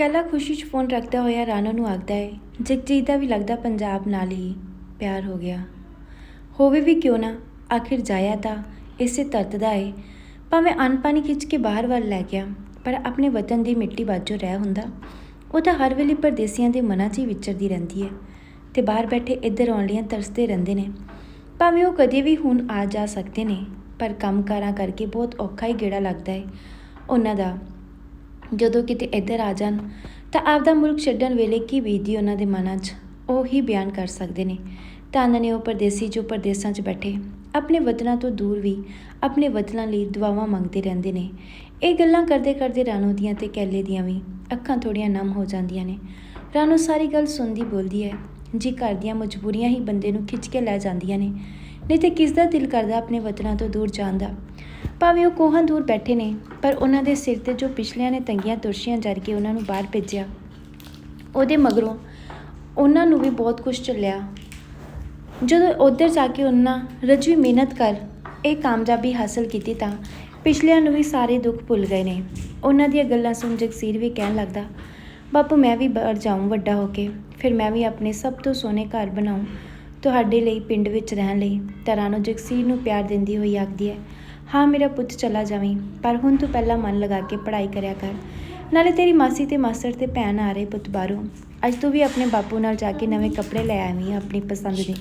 ਕੱਲਾ ਖੁਸ਼ੀ 'ਚ ਫੋਨ ਰੱਖਦਾ ਹੋਇਆ ਰਾਣਾ ਨੂੰ ਆਖਦਾ ਹੈ ਜਗਜੀਤ ਦਾ ਵੀ ਲੱਗਦਾ ਪੰਜਾਬ ਨਾਲ ਹੀ ਪਿਆਰ ਹੋ ਗਿਆ। ਹੋਵੇ ਵੀ ਕਿਉਂ ਨਾ, ਆਖਿਰ ਜਾਇਆ ਤਾਂ ਇਸੇ ਤਰਤ ਦਾ ਹੈ ਭਾਵੇਂ ਅੰਨ ਪਾਣੀ ਖਿੱਚ ਕੇ ਬਾਹਰ ਵੱਲ ਲੈ ਗਿਆ, ਪਰ ਆਪਣੇ ਵਤਨ ਦੀ ਮਿੱਟੀ ਬਾਝੋਂ ਰਹਿ ਹੁੰਦਾ। ਉਹ ਤਾਂ ਹਰ ਵੇਲੇ ਪਰਦੇਸੀਆਂ ਦੇ ਮਨਾਂ 'ਚ ਹੀ ਵਿਚਰਦੀ ਰਹਿੰਦੀ ਹੈ ਤੇ ਬਾਹਰ ਬੈਠੇ ਇੱਧਰ ਆਉਣ ਲਈ ਤਰਸਦੇ ਰਹਿੰਦੇ ਨੇ। ਭਾਵੇਂ ਉਹ ਕਦੇ ਵੀ ਹੁਣ ਆ ਜਾ ਸਕਦੇ ਨੇ, ਪਰ ਕੰਮਕਾਰਾਂ ਕਰਕੇ ਬਹੁਤ ਔਖਾ ਹੀ ਗੇੜਾ ਲੱਗਦਾ ਹੈ ਉਹਨਾਂ ਦਾ ਜਦੋਂ ਕਿਤੇ ਇੱਧਰ ਆ ਜਾਣ, ਤਾਂ ਆਪਦਾ ਮੁਲਕ ਛੱਡਣ ਵੇਲੇ ਕੀ ਬੀਤੀ ਉਹਨਾਂ ਦੇ ਮਨਾਂ 'ਚ? ਉਹ ਹੀ ਬਿਆਨ ਕਰ ਸਕਦੇ ਨੇ। ਧੰਨ ਨੇ ਉਹ ਪਰਦੇਸੀ ਜੋ ਪਰਦੇਸਾਂ 'ਚ ਬੈਠੇ, ਆਪਣੇ ਵਤਨਾਂ ਤੋਂ ਦੂਰ ਵੀ ਆਪਣੇ ਵਤਨਾਂ ਲਈ ਦੁਆਵਾਂ ਮੰਗਦੇ ਰਹਿੰਦੇ ਨੇ। ਇਹ ਗੱਲਾਂ ਕਰਦੇ ਕਰਦੇ ਰਾਣੋ ਦੀਆਂ ਤੇ ਕੈਲੇ ਦੀਆਂ ਵੀ ਅੱਖਾਂ ਥੋੜੀਆਂ ਨਮ ਹੋ ਜਾਂਦੀਆਂ ਨੇ। ਰਾਣੋ ਸਾਰੀ ਗੱਲ ਸੁਣਦੀ ਬੋਲਦੀ ਹੈ, ਜੀ ਘਰ ਦੀਆਂ ਮਜਬੂਰੀਆਂ ਹੀ ਬੰਦੇ ਨੂੰ ਖਿੱਚ ਕੇ ਲੈ ਜਾਂਦੀਆਂ ਨੇ। ਨਹੀਂ ਤੇ ਕਿਸ ਦਾ ਦਿਲ ਕਰਦਾ ਆਪਣੇ ਵਤਨਾਂ ਤੋਂ ਦੂਰ ਜਾਣ ਦਾ? ਭਾਵੇਂ ਉਹ ਕੋਹਾਂ ਦੂਰ ਬੈਠੇ ਨੇ, ਪਰ ਉਹਨਾਂ ਦੇ ਸਿਰ ਤੇ ਜੋ ਪਿਛਲਿਆਂ ਨੇ ਤੰਗੀਆਂ ਤੁਰਸ਼ੀਆਂ ਜਰ ਕੇ ਉਹਨਾਂ ਨੂੰ ਬਾਹਰ ਭੇਜਿਆ। ਉਹਦੇ ਮਗਰੋਂ ਉਹਨਾਂ ਨੂੰ ਵੀ ਬਹੁਤ ਕੁਝ ਚੱਲਿਆ ਜਦੋਂ ਉੱਧਰ ਜਾ ਕੇ ਉਹਨਾਂ ਰਜਵੀ ਮਿਹਨਤ ਕਰ ਇਹ ਕਾਮਯਾਬੀ ਹਾਸਲ ਕੀਤੀ ਤਾਂ ਪਿਛਲਿਆਂ ਨੂੰ ਵੀ ਸਾਰੇ ਦੁੱਖ ਭੁੱਲ ਗਏ ਨੇ। ਉਹਨਾਂ ਦੀਆਂ ਗੱਲਾਂ ਸੁਣ ਜਗਸੀਰ ਵੀ ਕਹਿਣ ਲੱਗਦਾ, ਬਾਪੂ, ਮੈਂ ਵੀ ਬਾਹਰ ਜਾਊਂ ਵੱਡਾ ਹੋ ਕੇ, ਫਿਰ ਮੈਂ ਵੀ ਆਪਣੇ ਸਭ ਤੋਂ ਸੋਹਣੇ ਘਰ ਬਣਾਉਂ ਤੁਹਾਡੇ ਲਈ, ਪਿੰਡ ਵਿੱਚ ਰਹਿਣ ਲਈ ਤਰਾਨੋ ਜਗਸੀਰ ਨੂੰ ਪਿਆਰ ਦਿੰਦੀ ਹੋਈ ਆਖਦੀ ਹੈ। ਹਾਂ ਮੇਰਾ ਪੁੱਤ ਚਲਾ ਜਾਵੀਂ, ਪਰ ਹੁਣ ਤੂੰ ਪਹਿਲਾਂ ਮਨ ਲਗਾ ਕੇ ਪੜ੍ਹਾਈ ਕਰਿਆ ਕਰ। ਨਾਲੇ ਤੇਰੀ ਮਾਸੀ ਤੇ ਮਾਸੜ ਤੇ ਭੈਣ ਆ ਰਹੇ ਪੁੱਤ ਬਾਹਰੋਂ। ਅੱਜ ਤੂੰ ਵੀ ਆਪਣੇ ਬਾਪੂ ਨਾਲ ਜਾ ਕੇ ਨਵੇਂ ਕੱਪੜੇ ਲੈ ਆਵੀਂ ਆਪਣੀ ਪਸੰਦ ਦੇ।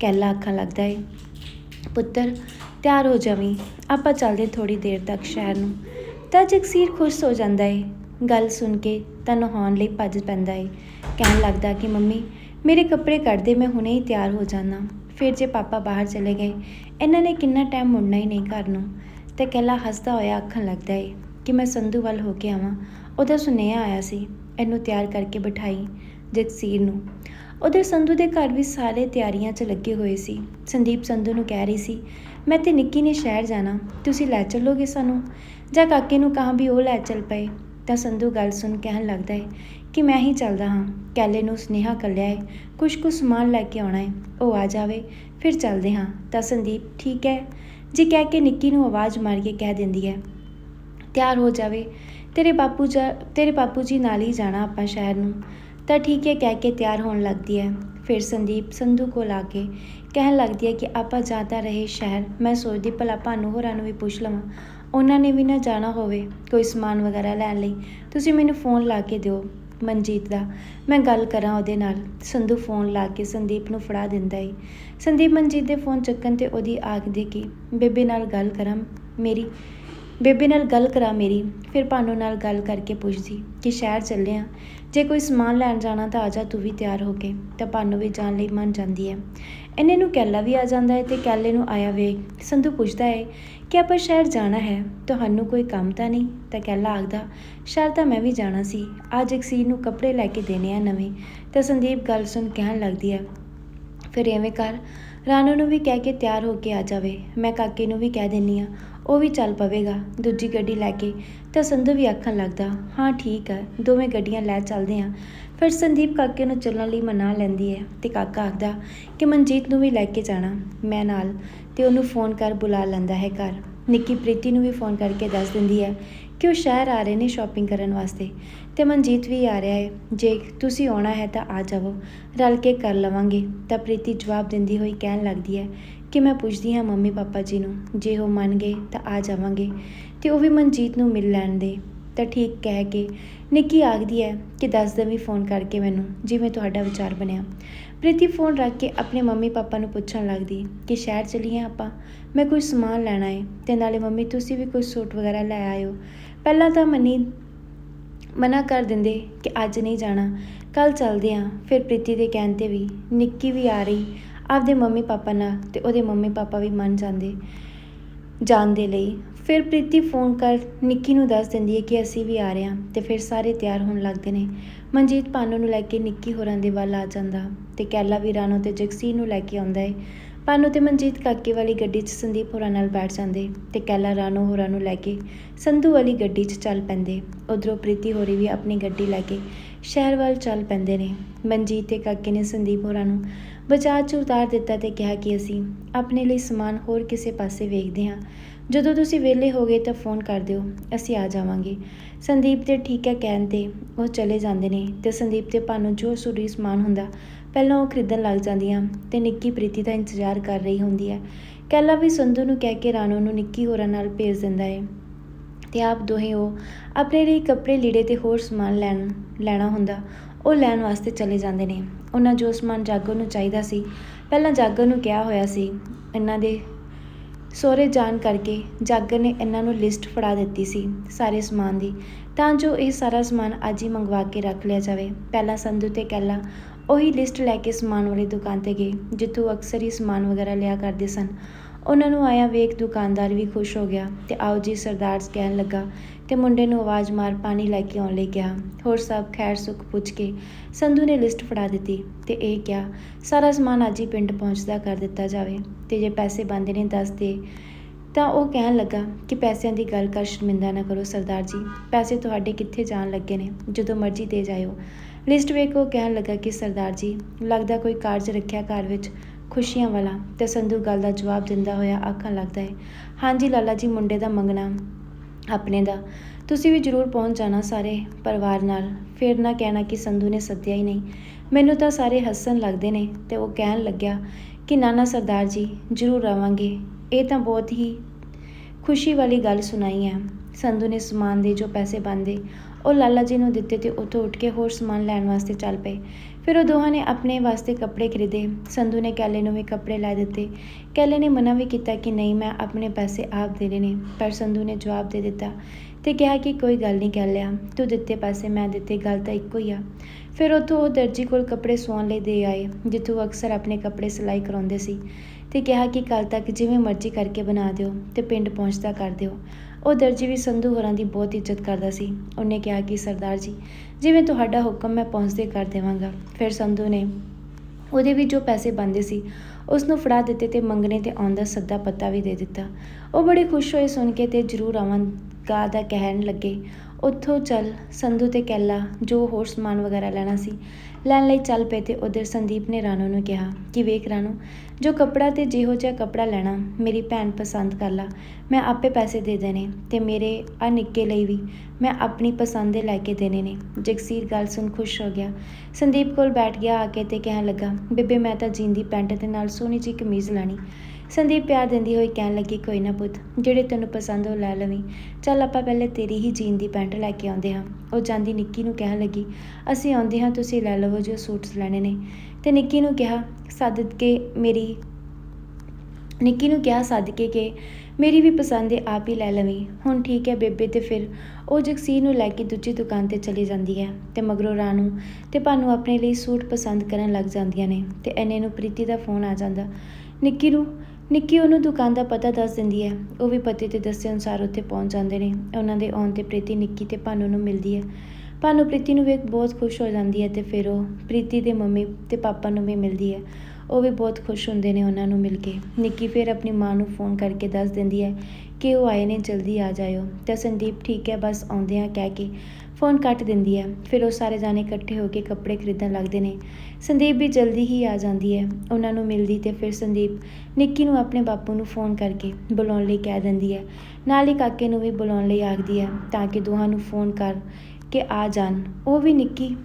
ਕਹਿਲਾ ਅੱਖਾਂ ਲੱਗਦਾ ਏ। ਪੁੱਤਰ, ਤਿਆਰ ਹੋ ਜਾਵੀਂ। ਆਪਾਂ ਚੱਲਦੇ ਥੋੜੀ ਦੇਰ ਤੱਕ ਸ਼ਹਿਰ ਨੂੰ। ਤਾਂ ਜਗਸੀਰ ਖੁਸ਼ ਹੋ ਜਾਂਦਾ ਏ, ਗੱਲ ਸੁਣ ਕੇ ਤਾਂ ਨਹਾਉਣ ਲਈ ਭੱਜ ਪੈਂਦਾ ਏ। ਕਹਿਣ ਲੱਗਦਾ ਕਿ ਮੰਮੀ, ਮੇਰੇ ਕੱਪੜੇ ਕੱਢ ਦੇ, ਮੈਂ ਹੁਣੇ ਹੀ ਤਿਆਰ ਹੋ ਜਾਣਾ ਫਿਰ ਜੇ ਪਾਪਾ ਬਾਹਰ ਚਲੇ ਗਏ ਇਹਨਾਂ ਨੇ ਕਿੰਨਾ ਟਾਈਮ ਮੁੜਨਾ ਹੀ ਨਹੀਂ ਘਰ ਨੂੰ ਤੇ ਕਹਿਲਾ ਹੱਸਦਾ ਹੋਇਆ ਆਖਣ ਲੱਗਦਾ ਏ ਕਿ ਮੈਂ ਸੰਧੂ ਵੱਲ ਹੋ ਕੇ ਆਵਾਂ। ਉਹਦਾ ਸੁਨੇਹਾ ਆਇਆ ਸੀ, ਇਹਨੂੰ ਤਿਆਰ ਕਰਕੇ ਬਿਠਾਈ ਜਗਸੀਰ ਨੂੰ। ਉਧਰ ਸੰਧੂ ਦੇ ਘਰ ਵੀ ਸਾਰੇ ਤਿਆਰੀਆਂ 'ਚ ਲੱਗੇ ਹੋਏ ਸੀ। ਸੰਦੀਪ ਸੰਧੂ ਨੂੰ ਕਹਿ ਰਹੀ ਸੀ, ਮੈਂ ਤੇ ਨਿੱਕੀ ਨੇ ਸ਼ਹਿਰ ਜਾਣਾ, ਤੁਸੀਂ ਲੈ ਚੱਲੋਗੇ ਸਾਨੂੰ? ਜਾਂ ਕਾਕੇ ਨੂੰ ਕਹਾਂ ਵੀ ਉਹ ਲੈ ਚੱਲ ਪਏ, ਤਾਂ ਸੰਧੂ ਗੱਲ ਸੁਣ ਕਹਿਣ ਲੱਗਦਾ ਹੈ ਕਿ ਮੈਂ ਹੀ ਚੱਲਦਾ ਹਾਂ। ਕੈਲੇ ਨੂੰ ਸੁਨੇਹਾ ਕੱਲਿਆ ਹੈ ਕੁਛ ਕੁ ਸਮਾਨ ਲੈ ਕੇ ਆਉਣਾ ਹੈ ਉਹ ਆ ਜਾਵੇ, ਫਿਰ ਚੱਲਦੇ ਹਾਂ। ਤਾਂ ਸੰਦੀਪ, ਠੀਕ ਹੈ। ਜੀ ਕਹਿ ਕੇ ਨਿੱਕੀ ਨੂੰ ਆਵਾਜ਼ ਮਾਰ ਕੇ ਕਹਿ ਦਿੰਦੀ ਹੈ, ਤਿਆਰ ਹੋ ਜਾਵੇ। ਤੇਰੇ ਬਾਪੂ ਜਾ, ਤੇਰੇ ਬਾਪੂ ਜੀ ਨਾਲ ਹੀ ਜਾਣਾ ਆਪਾਂ ਸ਼ਹਿਰ ਨੂੰ। ਤਾਂ ਠੀਕ ਹੈ, ਕਹਿ ਕੇ ਤਿਆਰ ਹੋਣ ਲੱਗਦੀ ਹੈ। ਫਿਰ ਸੰਦੀਪ ਸੰਧੂ ਕੋਲ ਆ ਕੇ ਕਹਿਣ ਲੱਗਦੀ ਹੈ ਕਿ ਆਪਾਂ ਜਾਤਾ ਰਹੇ ਸ਼ਹਿਰ। ਮੈਂ ਸੋਚਦੀ, ਭਲਾ ਭਾਨੂ ਹੋਰਾਂ ਨੂੰ ਵੀ ਪੁੱਛ ਲਵਾਂ। ਉਹਨਾਂ ਨੇ ਵੀ ਨਾ ਜਾਣਾ ਹੋਵੇ ਕੋਈ ਸਮਾਨ ਵਗੈਰਾ ਲੈਣ ਲਈ। ਤੁਸੀਂ ਮੈਨੂੰ ਫੋਨ ਲਾ ਕੇ ਦਿਓ। ਮਨਜੀਤ ਦਾ। ਮੈਂ ਗੱਲ ਕਰਾਂ ਉਹਦੇ ਨਾਲ। ਸੰਧੂ ਫੋਨ ਲਾ ਕੇ ਸੰਦੀਪ ਨੂੰ ਫੜਾ ਦਿੰਦਾ ਏ। ਸੰਦੀਪ ਮਨਜੀਤ ਦੇ ਫੋਨ ਚੱਕਣ ਤੇ ਉਹਦੀ ਆਖਦੀ ਕਿ ਬੇਬੇ ਨਾਲ ਗੱਲ ਕਰਾਂ। ਮੇਰੀ ਬੇਬੇ ਨਾਲ ਗੱਲ ਕਰਾ ਮੇਰੀ, ਫਿਰ ਭਾਨੂ ਨਾਲ ਗੱਲ ਕਰਕੇ ਪੁੱਛਦੀ ਕਿ ਸ਼ਹਿਰ ਚੱਲੇ ਆ। ਜੇ ਕੋਈ ਸਮਾਨ ਲੈਣ ਜਾਣਾ ਤਾਂ ਆ ਜਾ, ਤੂੰ ਵੀ ਤਿਆਰ ਹੋ ਕੇ। ਤਾਂ ਭਾਨੂ ਵੀ ਜਾਣ ਲਈ ਮੰਨ ਜਾਂਦੀ ਹੈ। ਇਹਨੇ ਨੂੰ ਕੈਲਾ ਵੀ ਆ ਜਾਂਦਾ ਹੈ ਤੇ ਕੈਲੇ ਨੂੰ ਆਇਆ ਵੇਖ ਸੰਧੂ ਪੁੱਛਦਾ ਹੈ ਕਿ ਆਪਾਂ ਸ਼ਹਿਰ ਜਾਣਾ ਹੈ, ਤੁਹਾਨੂੰ ਕੋਈ ਕੰਮ ਤਾਂ ਨਹੀਂ? ਤਾਂ ਕੈਲਾ ਆਖਦਾ, ਸ਼ਹਿਰ ਤਾਂ ਮੈਂ ਵੀ ਜਾਣਾ ਸੀ। ਅੱਜ ਜਗਸੀਰ ਨੂੰ ਕੱਪੜੇ ਲੈ ਕੇ ਦੇਣੇ ਆ ਨਵੇਂ। ਤਾਂ ਸੰਦੀਪ ਗੱਲ ਸੁਣ ਕਹਿਣ ਲੱਗਦੀ ਹੈ, ਫਿਰ ਐਵੇਂ ਕਰ, ਰਾਣੋ ਨੂੰ ਵੀ ਕਹਿ ਕੇ ਤਿਆਰ ਹੋ ਕੇ ਆ ਜਾਵੇ। ਮੈਂ ਕਾਕੇ ਨੂੰ ਵੀ ਕਹਿ ਦਿੰਨੀ ਆ। ਉਹ ਵੀ ਚੱਲ ਪਵੇਗਾ। ਦੂਜੀ ਗੱਡੀ ਲੈ ਕੇ ਤਾਂ ਸੰਧੂ ਵੀ ਆਖਣ ਲੱਗਦਾ, ਹਾਂ, ਠੀਕ ਹੈ, ਦੋਵੇਂ ਗੱਡੀਆਂ ਲੈ ਚੱਲਦੇ ਹਾਂ। ਫਿਰ ਸੰਦੀਪ ਕਾਕੇ ਨੂੰ ਚੱਲਣ ਲਈ ਮਨਾ ਲੈਂਦੀ ਹੈ ਤੇ ਕਾਕਾ ਆਖਦਾ ਕਿ ਮਨਜੀਤ ਨੂੰ ਵੀ ਲੈ ਕੇ ਜਾਣਾ, ਮੈਂ ਨਾਲ, ਤੇ ਉਹਨੂੰ ਫੋਨ ਕਰ ਬੁਲਾ ਲੈਂਦਾ ਹੈ ਘਰ। ਨਿੱਕੀ ਪ੍ਰੀਤੀ ਨੂੰ ਵੀ ਫੋਨ ਕਰਕੇ ਦੱਸ ਦਿੰਦੀ ਹੈ ਕਿ ਉਹ ਸ਼ਹਿਰ ਆ ਰਹੇ ਨੇ ਸ਼ਾਪਿੰਗ ਕਰਨ ਵਾਸਤੇ, ਤੇ ਮਨਜੀਤ ਵੀ ਆ ਰਿਹਾ ਹੈ। ਜੇ ਤੁਸੀਂ ਆਉਣਾ ਹੈ ਤਾਂ ਆ ਜਾਵੋ, ਰਲ ਕੇ ਕਰ ਲਵਾਂਗੇ, ਤਾਂ ਪ੍ਰੀਤੀ ਜਵਾਬ ਦਿੰਦੀ ਹੋਈ ਕਹਿਣ ਲੱਗਦੀ ਹੈ ਕਿ ਮੈਂ ਪੁੱਛਦੀ ਹਾਂ ਮੰਮੀ ਪਾਪਾ ਜੀ ਨੂੰ, ਜੇ ਉਹ ਮੰਨ ਗਏ ਤਾਂ ਆ ਜਾਵਾਂਗੇ ਤੇ ਉਹ ਵੀ ਮਨਜੀਤ ਨੂੰ ਮਿਲ ਲੈਣ ਦੇ। ਤਾਂ ਠੀਕ ਕਹਿ ਕੇ ਨਿੱਕੀ ਆਖਦੀ ਹੈ ਕਿ ਦੱਸ ਦੇਵੀਂ ਫੋਨ ਕਰਕੇ ਮੈਨੂੰ, ਜਿਵੇਂ ਤੁਹਾਡਾ ਵਿਚਾਰ ਬਣਿਆ। ਪ੍ਰੀਤੀ ਫੋਨ ਰੱਖ ਕੇ ਆਪਣੇ ਮੰਮੀ ਪਾਪਾ ਨੂੰ ਪੁੱਛਣ ਲੱਗਦੀ ਕਿ ਸ਼ਹਿਰ ਚਲੀਏ ਆਪਾਂ? ਮੈਂ ਕੋਈ ਸਮਾਨ ਲੈਣਾ ਹੈ ਤੇ ਨਾਲੇ ਮੰਮੀ ਤੁਸੀਂ ਵੀ ਕੋਈ ਸੂਟ ਵਗੈਰਾ ਲੈ ਆਇਓ। ਪਹਿਲਾਂ ਤਾਂ ਮਨੀ ਮਨਾ ਕਰ ਦਿੰਦੇ ਕਿ ਅੱਜ ਨਹੀਂ ਜਾਣਾ ਕੱਲ ਚੱਲਦੇ ਆਂ ਫਿਰ ਪ੍ਰੀਤੀ ਦੇ ਕਹਿਣ ਤੇ ਵੀ ਨਿੱਕੀ ਵੀ ਆ ਰਹੀ ਆਪਦੇ ਮੰਮੀ ਪਾਪਾ ਨਾਲ ਤੇ ਉਹਦੇ ਮੰਮੀ ਪਾਪਾ ਵੀ ਮੰਨ ਜਾਂਦੇ, ਜਾਣ ਦੇ ਲਈ। ਫਿਰ ਪ੍ਰੀਤੀ ਫੋਨ ਕਰ, ਨਿੱਕੀ ਨੂੰ ਦੱਸ ਦਿੰਦੀ ਹੈ ਕਿ ਅਸੀਂ ਵੀ ਆ ਰਹੇ ਹਾਂ ਤੇ ਫਿਰ ਸਾਰੇ ਤਿਆਰ ਹੋਣ ਲੱਗਦੇ ਨੇ। ਮਨਜੀਤ ਪਾਨੋ ਨੂੰ ਲੈ ਕੇ ਨਿੱਕੀ ਹੋਰਾਂ ਦੇ ਵੱਲ ਆ ਜਾਂਦਾ ਤੇ ਕੈਲਾ ਵੀ ਰਾਣੋ ਤੇ ਜਗਸੀਰ ਨੂੰ ਲੈ ਕੇ ਆਉਂਦਾ ਹੈ। ਪਾਨੋ ਤੇ ਮਨਜੀਤ ਕਾਕੇ ਵਾਲੀ ਗੱਡੀ 'ਚ ਸੰਦੀਪ ਹੋਰਾਂ ਨਾਲ ਬੈਠ ਜਾਂਦੇ ਤੇ ਕੈਲਾ ਰਾਣੋ ਹੋਰਾਂ ਨੂੰ ਲੈ ਕੇ ਸੰਧੂ ਵਾਲੀ ਗੱਡੀ 'ਚ ਚੱਲ ਪੈਂਦੇ। ਉਧਰੋਂ ਪ੍ਰੀਤੀ ਹੋਰੀ ਵੀ ਆਪਣੀ ਗੱਡੀ ਲੈ ਕੇ ਸ਼ਹਿਰ ਵੱਲ ਚੱਲ ਪੈਂਦੇ ਨੇ। ਮਨਜੀਤ ਤੇ ਕਾਕੇ ਨੇ ਸੰਦੀਪ ਹੋਰਾਂ ਨੂੰ ਬਜਾਜ 'ਚ ਉਤਾਰ ਦਿੱਤਾ ਤੇ ਕਿਹਾ ਕਿ ਅਸੀਂ ਆਪਣੇ ਲਈ ਸਮਾਨ ਹੋਰ ਕਿਸੇ ਪਾਸੇ ਵੇਖਦੇ ਹਾਂ। ਜਦੋਂ ਤੁਸੀਂ ਵਿਹਲੇ ਹੋਗੇ ਤਾਂ ਫੋਨ ਕਰ ਦਿਓ, ਅਸੀਂ ਆ ਜਾਵਾਂਗੇ। ਸੰਦੀਪ ਦੇ ਠੀਕ ਹੈ ਕਹਿਣ ਤੇ ਉਹ ਚਲੇ ਜਾਂਦੇ ਨੇ ਤੇ ਸੰਦੀਪ ਤੇ ਭਾਨੂੰ ਜੋ ਜ਼ਰੂਰੀ ਸਮਾਨ ਹੁੰਦਾ, ਪਹਿਲਾਂ ਉਹ ਖਰੀਦਣ ਲੱਗ ਜਾਂਦੀਆਂ ਤੇ ਨਿੱਕੀ ਪ੍ਰੀਤੀ ਦਾ ਇੰਤਜ਼ਾਰ ਕਰ ਰਹੀ ਹੁੰਦੀ ਹੈ। ਕੈਲਾ ਵੀ ਸੰਧੂ ਨੂੰ ਕਹਿ ਕੇ ਰਾਣੋ ਨੂੰ ਨਿੱਕੀ ਹੋਰਾਂ ਨਾਲ ਭੇਜ ਦਿੰਦਾ ਹੈ ਤੇ ਆਪ ਦੋਹੇ ਉਹ ਆਪਣੇ ਲਈ ਕੱਪੜੇ ਲੀੜੇ ਤੇ ਹੋਰ ਸਮਾਨ ਲੈਣ, ਲੈਣਾ ਹੁੰਦਾ। ਉਹ ਲੈਣ ਵਾਸਤੇ ਚਲੇ ਜਾਂਦੇ ਨੇ। ਉਹਨਾਂ ਜੋ ਸਮਾਨ ਜਾਗੋ ਨੂੰ ਚਾਹੀਦਾ ਸੀ, ਪਹਿਲਾਂ ਜਾਗੋ ਨੂੰ ਕਿਹਾ ਹੋਇਆ ਸੀ। ਇਹਨਾਂ ਦੇ ਸਹੁਰੇ ਜਾਣ ਕਰਕੇ ਜਾਗਰ ਨੇ ਇਹਨਾਂ ਨੂੰ ਲਿਸਟ ਫੜਾ ਦਿੱਤੀ ਸੀ ਸਾਰੇ ਸਮਾਨ ਦੀ, ਤਾਂ ਜੋ ਇਹ ਸਾਰਾ ਸਮਾਨ ਅੱਜ ਹੀ ਮੰਗਵਾ ਕੇ ਰੱਖ ਲਿਆ ਜਾਵੇ। ਪਹਿਲਾਂ ਸੰਧੂ ਤੇ ਕੈਲਾ ਉਹੀ ਲਿਸਟ ਲੈ ਕੇ ਸਮਾਨ ਵਾਲੀ ਦੁਕਾਨ ਤੇ ਗਏ, ਜਿੱਥੋਂ ਅਕਸਰ ਹੀ ਸਮਾਨ ਵਗੈਰਾ ਲਿਆ ਕਰਦੇ ਸਨ। ਉਹਨਾਂ ਨੂੰ ਆਇਆ ਵੇਖ ਦੁਕਾਨਦਾਰ ਵੀ ਖੁਸ਼ ਹੋ ਗਿਆ ਤੇ ਆਓ ਜੀ ਸਰਦਾਰ ਕਹਿਣ ਲੱਗਾ ਤੇ ਮੁੰਡੇ ਨੂੰ ਆਵਾਜ਼ ਮਾਰ ਪਾਣੀ ਲੈ ਕੇ ਆਉਣ ਲਈ ਕਿਹਾ। ਹੋਰ ਸਭ ਖੈਰ ਸੁਖ ਪੁੱਛ ਕੇ ਸੰਧੂ ਨੇ ਲਿਸਟ ਫੜਾ ਦਿੱਤੀ ਤੇ ਇਹ ਕਿਹਾ, ਸਾਰਾ ਸਮਾਨ ਅੱਜ ਹੀ ਪਿੰਡ ਪਹੁੰਚਦਾ ਕਰ ਦਿੱਤਾ ਜਾਵੇ ਤੇ ਜੇ ਪੈਸੇ ਬੰਦੇ ਨੇ ਦੱਸ ਦੇ। ਤਾਂ ਉਹ ਕਹਿਣ ਲੱਗਾ ਕਿ ਪੈਸਿਆਂ ਦੀ ਗੱਲ ਕਰ ਸ਼ਰਮਿੰਦਾ ਨਾ ਕਰੋ ਸਰਦਾਰ ਜੀ, ਪੈਸੇ ਤੁਹਾਡੇ ਕਿੱਥੇ ਜਾਣ ਲੱਗੇ ਨੇ? ਜਦੋਂ ਮਰਜ਼ੀ ਦੇ ਜਾਇਓ। ਲਿਸਟ ਵੇਖ ਉਹ ਕਹਿਣ ਲੱਗਾ ਕਿ ਸਰਦਾਰ ਜੀ, ਲੱਗਦਾ ਕੋਈ ਕਾਰਜ ਰੱਖਿਆ ਘਰ ਵਿੱਚ ਖੁਸ਼ੀਆਂ ਵਾਲਾ ਤੇ ਸੰਧੂ ਗੱਲ ਦਾ ਜਵਾਬ ਦਿੰਦਾ ਹੋਇਆ ਆਖਣ ਲੱਗਦਾ ਹੈ। ਹਾਂਜੀ ਲਾਲਾ ਜੀ, ਮੁੰਡੇ ਦਾ ਮੰਗਣਾ। ਆਪਣੇ ਦਾ। ਤੁਸੀਂ ਵੀ ਜ਼ਰੂਰ ਪਹੁੰਚ ਜਾਣਾ ਸਾਰੇ ਪਰਿਵਾਰ ਨਾਲ। ਫਿਰ ਨਾ ਕਹਿਣਾ ਕਿ ਸੰਧੂ ਨੇ ਸੱਦਿਆ ਹੀ ਨਹੀਂ। ਮੈਨੂੰ ਤਾਂ ਸਾਰੇ ਹੱਸਣ ਲੱਗਦੇ ਨੇ ਤੇ ਉਹ ਕਹਿਣ ਲੱਗਿਆ ਕਿ ਨਾਨਾ ਸਰਦਾਰ ਜੀ, ਜ਼ਰੂਰ ਆਵਾਂਗੇ। ਇਹ ਤਾਂ ਬਹੁਤ ਹੀ ਖੁਸ਼ੀ ਵਾਲੀ ਗੱਲ ਸੁਣਾਈ ਹੈ। ਸੰਧੂ ਨੇ ਸਮਾਨ ਦੇ ਜੋ ਪੈਸੇ ਬੰਦੇ ਉਹ ਲਾਲਾ ਜੀ ਨੂੰ ਦਿੱਤੇ ਤੇ ਉੱਥੋਂ ਉੱਠ ਕੇ ਹੋਰ ਸਮਾਨ ਲੈਣ ਵਾਸਤੇ ਚੱਲ ਪਏ। ਫਿਰ ਉਹ ਦੋਹਾਂ ਨੇ ਆਪਣੇ ਵਾਸਤੇ ਕੱਪੜੇ ਖਰੀਦੇ। ਸੰਧੂ ਨੇ ਕੈਲੇ ਨੂੰ ਵੀ ਕੱਪੜੇ ਲੈ ਦਿੱਤੇ। ਕੈਲੇ ਨੇ ਮਨਾ ਵੀ ਕੀਤਾ ਕਿ ਨਹੀਂ, ਮੈਂ ਆਪਣੇ ਪੈਸੇ ਆਪ ਦੇਣੇ ਨੇ ਪਰ ਸੰਧੂ ਨੇ ਜਵਾਬ ਦੇ ਦਿੱਤਾ ਤੇ ਕਿਹਾ ਕਿ ਕੋਈ ਗੱਲ ਨਹੀਂ ਕਹਿ ਲਿਆ। ਤੂੰ ਦਿੱਤੇ ਪੈਸੇ, ਮੈਂ ਦਿੱਤੇ, ਗੱਲ ਤਾਂ ਇੱਕੋ ਹੀ ਆ। ਫਿਰ ਉੱਥੋਂ ਉਹ ਦਰਜੀ ਕੋਲ ਕੱਪੜੇ ਸਵਾਉਣ ਲਈ ਦੇ ਆਏ, ਜਿੱਥੋਂ ਅਕਸਰ ਆਪਣੇ ਕੱਪੜੇ ਸਿਲਾਈ ਕਰਾਉਂਦੇ ਸੀ ਤੇ ਕਿਹਾ ਕਿ ਕੱਲ ਤੱਕ ਜਿਵੇਂ ਮਰਜ਼ੀ ਕਰਕੇ ਬਣਾ ਦਿਓ ਤੇ ਪਿੰਡ ਪਹੁੰਚਦਾ ਕਰ ਦਿਓ। ਉਹ ਦਰਜੀ ਵੀ ਸੰਧੂ ਹੋਰਾਂ ਦੀ ਬਹੁਤ ਇੱਜ਼ਤ ਕਰਦਾ ਸੀ। ਉਹਨੇ ਕਿਹਾ ਕਿ, ਸਰਦਾਰ ਜੀ, ਜਿਵੇਂ ਤੁਹਾਡਾ ਹੁਕਮ ਮੈਂ ਪਹੁੰਚਦੇ ਕਰ ਦੇਵਾਂਗਾ। ਫਿਰ ਸੰਧੂ ਨੇ ਉਹਦੇ ਵੀ ਜੋ ਪੈਸੇ ਬੰਦੇ ਸੀ ਉਸ ਨੂੰ ਫੜਾ ਦਿੱਤੇ ਤੇ ਮੰਗਣੇ ਤੇ ਆਉਣ ਦਾ ਸੱਦਾ ਪੱਤਾ ਵੀ ਦੇ ਦਿੱਤਾ। ਉਹ ਬੜੇ ਖੁਸ਼ ਹੋਏ ਸੁਣ ਕੇ ਤੇ ਜ਼ਰੂਰ ਆਵਾਂਗਾ ਦਾ ਕਹਿਣ ਲੱਗੇ ਉੱਥੋਂ ਚੱਲ ਸੰਧੂ ਤੇ ਕੈਲਾ ਜੋ ਹੋਰ ਸਮਾਨ ਵਗੈਰਾ ਲੈਣਾ ਸੀ, ਲੈਣ ਲਈ ਚੱਲ ਪਏ ਤੇ ਉਧਰ ਸੰਦੀਪ ਨੇ ਰਾਣੋ ਨੂੰ ਕਿਹਾ ਕਿ ਵੇਖ ਰਾਣੋ, ਜੋ ਕੱਪੜਾ ਤੇ ਜਿਹੋ ਜਿਹਾ ਕੱਪੜਾ ਲੈਣਾ ਮੇਰੀ ਭੈਣ ਪਸੰਦ ਕਰ ਲਾ, ਮੈਂ ਆਪੇ ਪੈਸੇ ਦੇ ਦੇਣੇ ਤੇ ਮੇਰੇ ਆ ਨਿੱਕੇ ਲਈ ਵੀ ਮੈਂ ਆਪਣੀ ਪਸੰਦ ਦੇ ਲੈ ਕੇ ਦੇਣੇ ਨੇ। ਜਗਸੀਰ ਗੱਲ ਸੁਣ ਖੁਸ਼ ਹੋ ਗਿਆ। ਸੰਦੀਪ ਕੋਲ ਬੈਠ ਗਿਆ ਆ ਕੇ ਤੇ ਕਹਿਣ ਲੱਗਾ, ਬੇਬੇ ਮੈਂ ਤਾਂ ਜੀਨ ਦੀ ਪੈਂਟ ਤੇ ਨਾਲ ਸੋਹਣੀ ਜਿਹੀ ਕਮੀਜ਼ ਲੈਣੀ। ਸੰਦੀਪ ਪਿਆਰ ਦਿੰਦੀ ਹੋਈ ਕਹਿਣ ਲੱਗੀ, ਕੋਈ ਨਾ ਪੁੱਤ, ਜਿਹੜੇ ਤੈਨੂੰ ਪਸੰਦ ਉਹ ਲੈ ਲਵੀਂ। ਚੱਲ ਆਪਾਂ ਪਹਿਲੇ ਤੇਰੀ ਹੀ ਜੀਨ ਦੀ ਪੈਂਟ ਲੈ ਕੇ ਆਉਂਦੇ ਹਾਂ। ਉਹ ਜਾਂਦੀ ਨਿੱਕੀ ਨੂੰ ਕਹਿਣ ਲੱਗੀ, ਅਸੀਂ ਆਉਂਦੇ ਹਾਂ, ਤੁਸੀਂ ਲੈ ਲਵੋ ਜੋ ਸੂਟਸ ਲੈਣੇ ਨੇ। ਤੇ ਨਿੱਕੀ ਨੂੰ ਕਿਹਾ, ਸੱਦ ਕੇ ਮੇਰੀ, ਨਿੱਕੀ ਨੂੰ ਕਿਹਾ ਸੱਦ ਕੇ ਕਿ ਮੇਰੀ ਵੀ ਪਸੰਦ ਹੈ ਆਪ ਹੀ ਲੈ ਲਵੀਂ। ਹੁਣ ਠੀਕ ਹੈ ਬੇਬੇ ਤੇ ਫਿਰ ਉਹ ਜਗਸੀਰ ਨੂੰ ਲੈ ਕੇ ਦੂਜੀ ਦੁਕਾਨ ਤੇ ਚਲੀ ਜਾਂਦੀ ਹੈ ਤੇ ਮਗਰੋਂ ਰਾਣੂ ਤੇ ਭਾਨੂੰ ਆਪਣੇ ਲਈ ਸੂਟ ਪਸੰਦ ਕਰਨ ਲੱਗ ਜਾਂਦੀਆਂ ਨੇ ਤੇ ਐਨੇ ਨੂੰ ਪ੍ਰੀਤੀ ਦਾ ਫੋਨ ਆ ਜਾਂਦਾ। ਨਿੱਕੀ ਨੂੰ ਨਿੱਕੀ ਉਹਨੂੰ ਦੁਕਾਨ ਦਾ ਪਤਾ ਦੱਸ ਦਿੰਦੀ ਹੈ। ਉਹ ਵੀ ਪਤੇ ਤੇ ਦੱਸੇ ਅਨੁਸਾਰ ਉੱਥੇ ਪਹੁੰਚ ਜਾਂਦੇ ਨੇ। ਉਹਨਾਂ ਦੇ ਆਉਣ ਤੇ ਪ੍ਰੀਤੀ, ਨਿੱਕੀ ਤੇ ਭਾਨੂ ਨੂੰ ਮਿਲਦੀ ਹੈ। ਭਾਨੂ ਪ੍ਰੀਤੀ ਨੂੰ ਵੇਖ ਬਹੁਤ ਖੁਸ਼ ਹੋ ਜਾਂਦੀ ਹੈ ਤੇ ਫਿਰ ਉਹ ਪ੍ਰੀਤੀ ਦੇ ਮੰਮੀ ਤੇ ਪਾਪਾ ਨੂੰ ਵੀ ਮਿਲਦੀ ਹੈ। ਉਹ ਵੀ ਬਹੁਤ ਖੁਸ਼ ਹੁੰਦੇ ਨੇ ਉਹਨਾਂ ਨੂੰ ਮਿਲ ਕੇ। ਨਿੱਕੀ ਫਿਰ ਆਪਣੀ ਮਾਂ ਨੂੰ ਫੋਨ ਕਰਕੇ ਦੱਸ ਦਿੰਦੀ ਹੈ ਕਿ ਉਹ ਆਏ ਨੇ, ਜਲਦੀ ਆ ਜਾਇਓ। ਤਾਂ ਸੰਦੀਪ, ਠੀਕ ਹੈ, ਬਸ ਆਉਂਦੇ ਆ ਕਹਿ ਕੇ ਫੋਨ ਕੱਟ ਦਿੰਦੀ ਹੈ। ਫਿਰ ਉਹ ਸਾਰੇ ਜਾਣੇ ਇਕੱਠੇ ਹੋ ਕੇ ਕੱਪੜੇ ਖਰੀਦਣ ਲੱਗਦੇ ਨੇ। ਸੰਦੀਪ ਵੀ ਜਲਦੀ ਹੀ ਆ ਜਾਂਦੀ ਹੈ। ਉਹਨਾਂ ਨੂੰ ਮਿਲਦੀ ਤੇ ਫਿਰ ਸੰਦੀਪ ਨਿੱਕੀ ਨੂੰ ਆਪਣੇ ਬਾਪੂ ਨੂੰ ਫੋਨ ਕਰਕੇ ਬੁਲਾਉਣ ਲਈ ਕਹਿ ਦਿੰਦੀ ਹੈ। ਨਾਲ ਹੀ ਕਾਕੇ ਨੂੰ ਵੀ ਬੁਲਾਉਣ ਲਈ ਆਖਦੀ ਹੈ ਤਾਂ ਕਿ ਦੋਹਾਂ ਨੂੰ ਫੋਨ ਕਰ ਕੇ ਆ ਜਾਣ। ਉਹ ਵੀ ਨਿੱਕੀ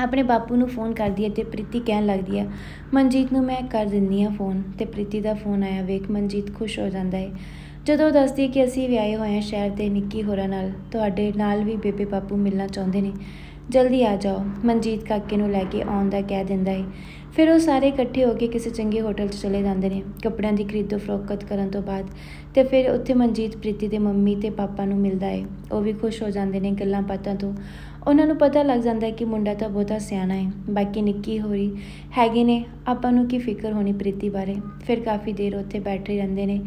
ਆਪਣੇ ਬਾਪੂ ਨੂੰ ਫੋਨ ਕਰਦੀ ਹੈ ਤੇ ਪ੍ਰੀਤੀ ਕਹਿਣ ਲੱਗਦੀ ਹੈ, ਮਨਜੀਤ ਨੂੰ ਮੈਂ ਕਰ ਦਿੰਦੀ ਹਾਂ ਫੋਨ ਤੇ ਪ੍ਰੀਤੀ ਦਾ ਫੋਨ ਆਇਆ ਵੇਖ, ਮਨਜੀਤ ਖੁਸ਼ ਹੋ ਜਾਂਦਾ ਹੈ। ਜਦੋਂ ਦੱਸਦੀ ਕਿ ਅਸੀਂ ਵਿਆਹੇ ਹੋਏ ਹਾਂ ਸ਼ਹਿਰ ਦੇ ਨਿੱਕੀ ਹੋਰਾਂ ਨਾਲ, ਤੁਹਾਡੇ ਨਾਲ ਵੀ ਬੇਬੇ ਬਾਪੂ ਮਿਲਣਾ ਚਾਹੁੰਦੇ ਨੇ। ਜਲਦੀ ਆ ਜਾਓ, ਮਨਜੀਤ ਕਾਕੇ ਨੂੰ ਲੈ ਕੇ ਆਉਣ ਦਾ ਕਹਿ ਦਿੰਦਾ ਹੈ ਫਿਰ ਉਹ ਸਾਰੇ ਇਕੱਠੇ ਹੋ ਕੇ ਕਿਸੇ ਚੰਗੇ ਹੋਟਲ 'ਚ ਚਲੇ ਜਾਂਦੇ ਨੇ। ਕੱਪੜਿਆਂ ਦੀ ਖਰੀਦੋ ਫਰੋਖਤ ਕਰਨ ਤੋਂ ਬਾਅਦ ਤੇ ਫਿਰ ਉੱਥੇ ਮਨਜੀਤ, ਪ੍ਰੀਤੀ ਦੇ ਮੰਮੀ ਤੇ ਪਾਪਾ ਨੂੰ ਮਿਲਦਾ ਹੈ ਉਹ ਵੀ ਖੁਸ਼ ਹੋ ਜਾਂਦੇ ਨੇ ਗੱਲਾਂ ਬਾਤਾਂ ਤੋਂ। ਉਹਨਾਂ ਨੂੰ ਪਤਾ ਲੱਗ ਜਾਂਦਾ ਹੈ ਕਿ ਮੁੰਡਾ ਤਾਂ ਬਹੁਤਾ ਸਿਆਣਾ ਹੈ ਬਾਕੀ ਨਿੱਕੀ ਹੋਰੀ ਹੈਗੇ ਨੇ, ਆਪਾਂ ਨੂੰ ਕੀ ਫਿਕਰ ਹੋਣੀ ਪ੍ਰੀਤੀ ਬਾਰੇ? ਫਿਰ ਕਾਫੀ ਦੇਰ ਉੱਥੇ ਬੈਠੇ ਰਹਿੰਦੇ ਨੇ।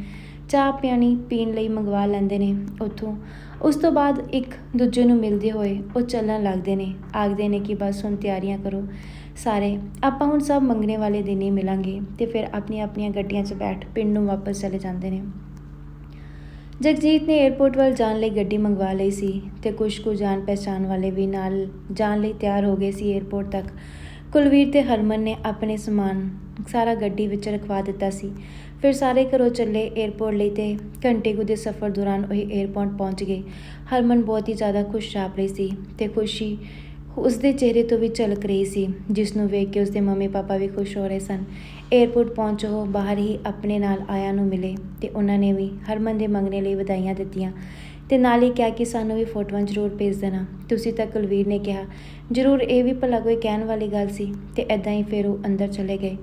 ਚਾਹ ਪਿਆਣੀ ਪੀਣ ਲਈ ਮੰਗਵਾ ਲੈਂਦੇ ਨੇ ਉੱਥੋਂ। ਉਸ ਤੋਂ ਬਾਅਦ ਇੱਕ ਦੂਜੇ ਨੂੰ ਮਿਲਦੇ ਹੋਏ ਉਹ ਚੱਲਣ ਲੱਗਦੇ ਨੇ। ਆਖਦੇ ਨੇ ਕਿ ਬਸ ਹੁਣ ਤਿਆਰੀਆਂ ਕਰੋ। ਸਾਰੇ, ਆਪਾਂ ਹੁਣ ਸਭ ਮੰਗਣੇ ਵਾਲੇ ਦਿਨ ਹੀ ਮਿਲਾਂਗੇ ਤੇ ਫਿਰ ਆਪਣੀਆਂ ਆਪਣੀਆਂ ਗੱਡੀਆਂ 'ਚ ਬੈਠ ਪਿੰਡ ਨੂੰ ਵਾਪਸ ਚਲੇ ਜਾਂਦੇ ਨੇ। ਜਗਜੀਤ ਨੇ 에ਅਰਪੋਰਟ ਵੱਲ ਜਾਣ ਲਈ ਗੱਡੀ ਮੰਗਵਾ ਲਈ ਸੀ ਤੇ ਕੁਝ ਕੁ ਜਾਣ ਪਛਾਣ ਵਾਲੇ ਵੀ ਨਾਲ ਜਾਣ ਲਈ ਤਿਆਰ ਹੋ ਗਏ ਸੀ 에ਅਰਪੋਰਟ ਤੱਕ। ਕੁਲਵੀਰ ਤੇ ਹਰਮਨ ਨੇ ਆਪਣੇ ਸਮਾਨ ਸਾਰਾ ਗੱਡੀ ਵਿੱਚ ਰਖਵਾ ਦਿੱਤਾ ਸੀ। ਫਿਰ ਸਾਰੇ ਘਰੋਂ ਚੱਲੇ 에ਅਰਪੋਰਟ ਲਈ ਤੇ ਘੰਟੇ ਕੁ ਦੇ ਸਫ਼ਰ ਦੌਰਾਨ ਉਹ 에ਅਰਪੋਰਟ ਪਹੁੰਚ ਗਏ। ਹਰਮਨ ਬਹੁਤ ਹੀ ਜ਼ਿਆਦਾ ਖੁਸ਼ ਖੁਸ਼ਹਾਲ ਰਹੀ ਸੀ ਤੇ ਖੁਸ਼ੀ ਉਸ ਦੇ ਚਿਹਰੇ ਤੋਂ ਵੀ ਝਲਕ ਰਹੀ ਸੀ ਜਿਸ ਨੂੰ ਵੇਖ ਕੇ ਉਸਦੇ ਮੰਮੀ ਪਾਪਾ ਵੀ ਖੁਸ਼ ਹੋ ਰਹੇ ਸਨ। 에ਅਰਪੋਰਟ ਪਹੁੰਚ ਉਹ ਬਾਹਰ ਹੀ ਆਪਣੇ ਨਾਲ ਆਇਆਂ ਨੂੰ ਮਿਲੇ ਤੇ ਉਹਨਾਂ ਨੇ ਵੀ ਹਰਮਨ ਦੇ ਮੰਗਣੇ ਲਈ ਵਧਾਈਆਂ ਦਿੱਤੀਆਂ ਤੇ ਨਾਲ ਹੀ ਕਿਹਾ ਕਿ ਸਾਨੂੰ ਵੀ ਫੋਟੋਆਂ ਜ਼ਰੂਰ ਭੇਜ ਦੇਣਾ। ਤੁਸੀਂ ਤਾਂ ਕੁਲਵੀਰ ਨੇ ਕਿਹਾ, ਜ਼ਰੂਰ ਇਹ ਵੀ ਭਲਾ ਕੋਈ ਕਹਿਣ ਵਾਲੀ ਗੱਲ ਸੀ ਤੇ ਐਦਾਂ ਹੀ ਫਿਰ ਉਹ ਅੰਦਰ ਚਲੇ ਗਏ।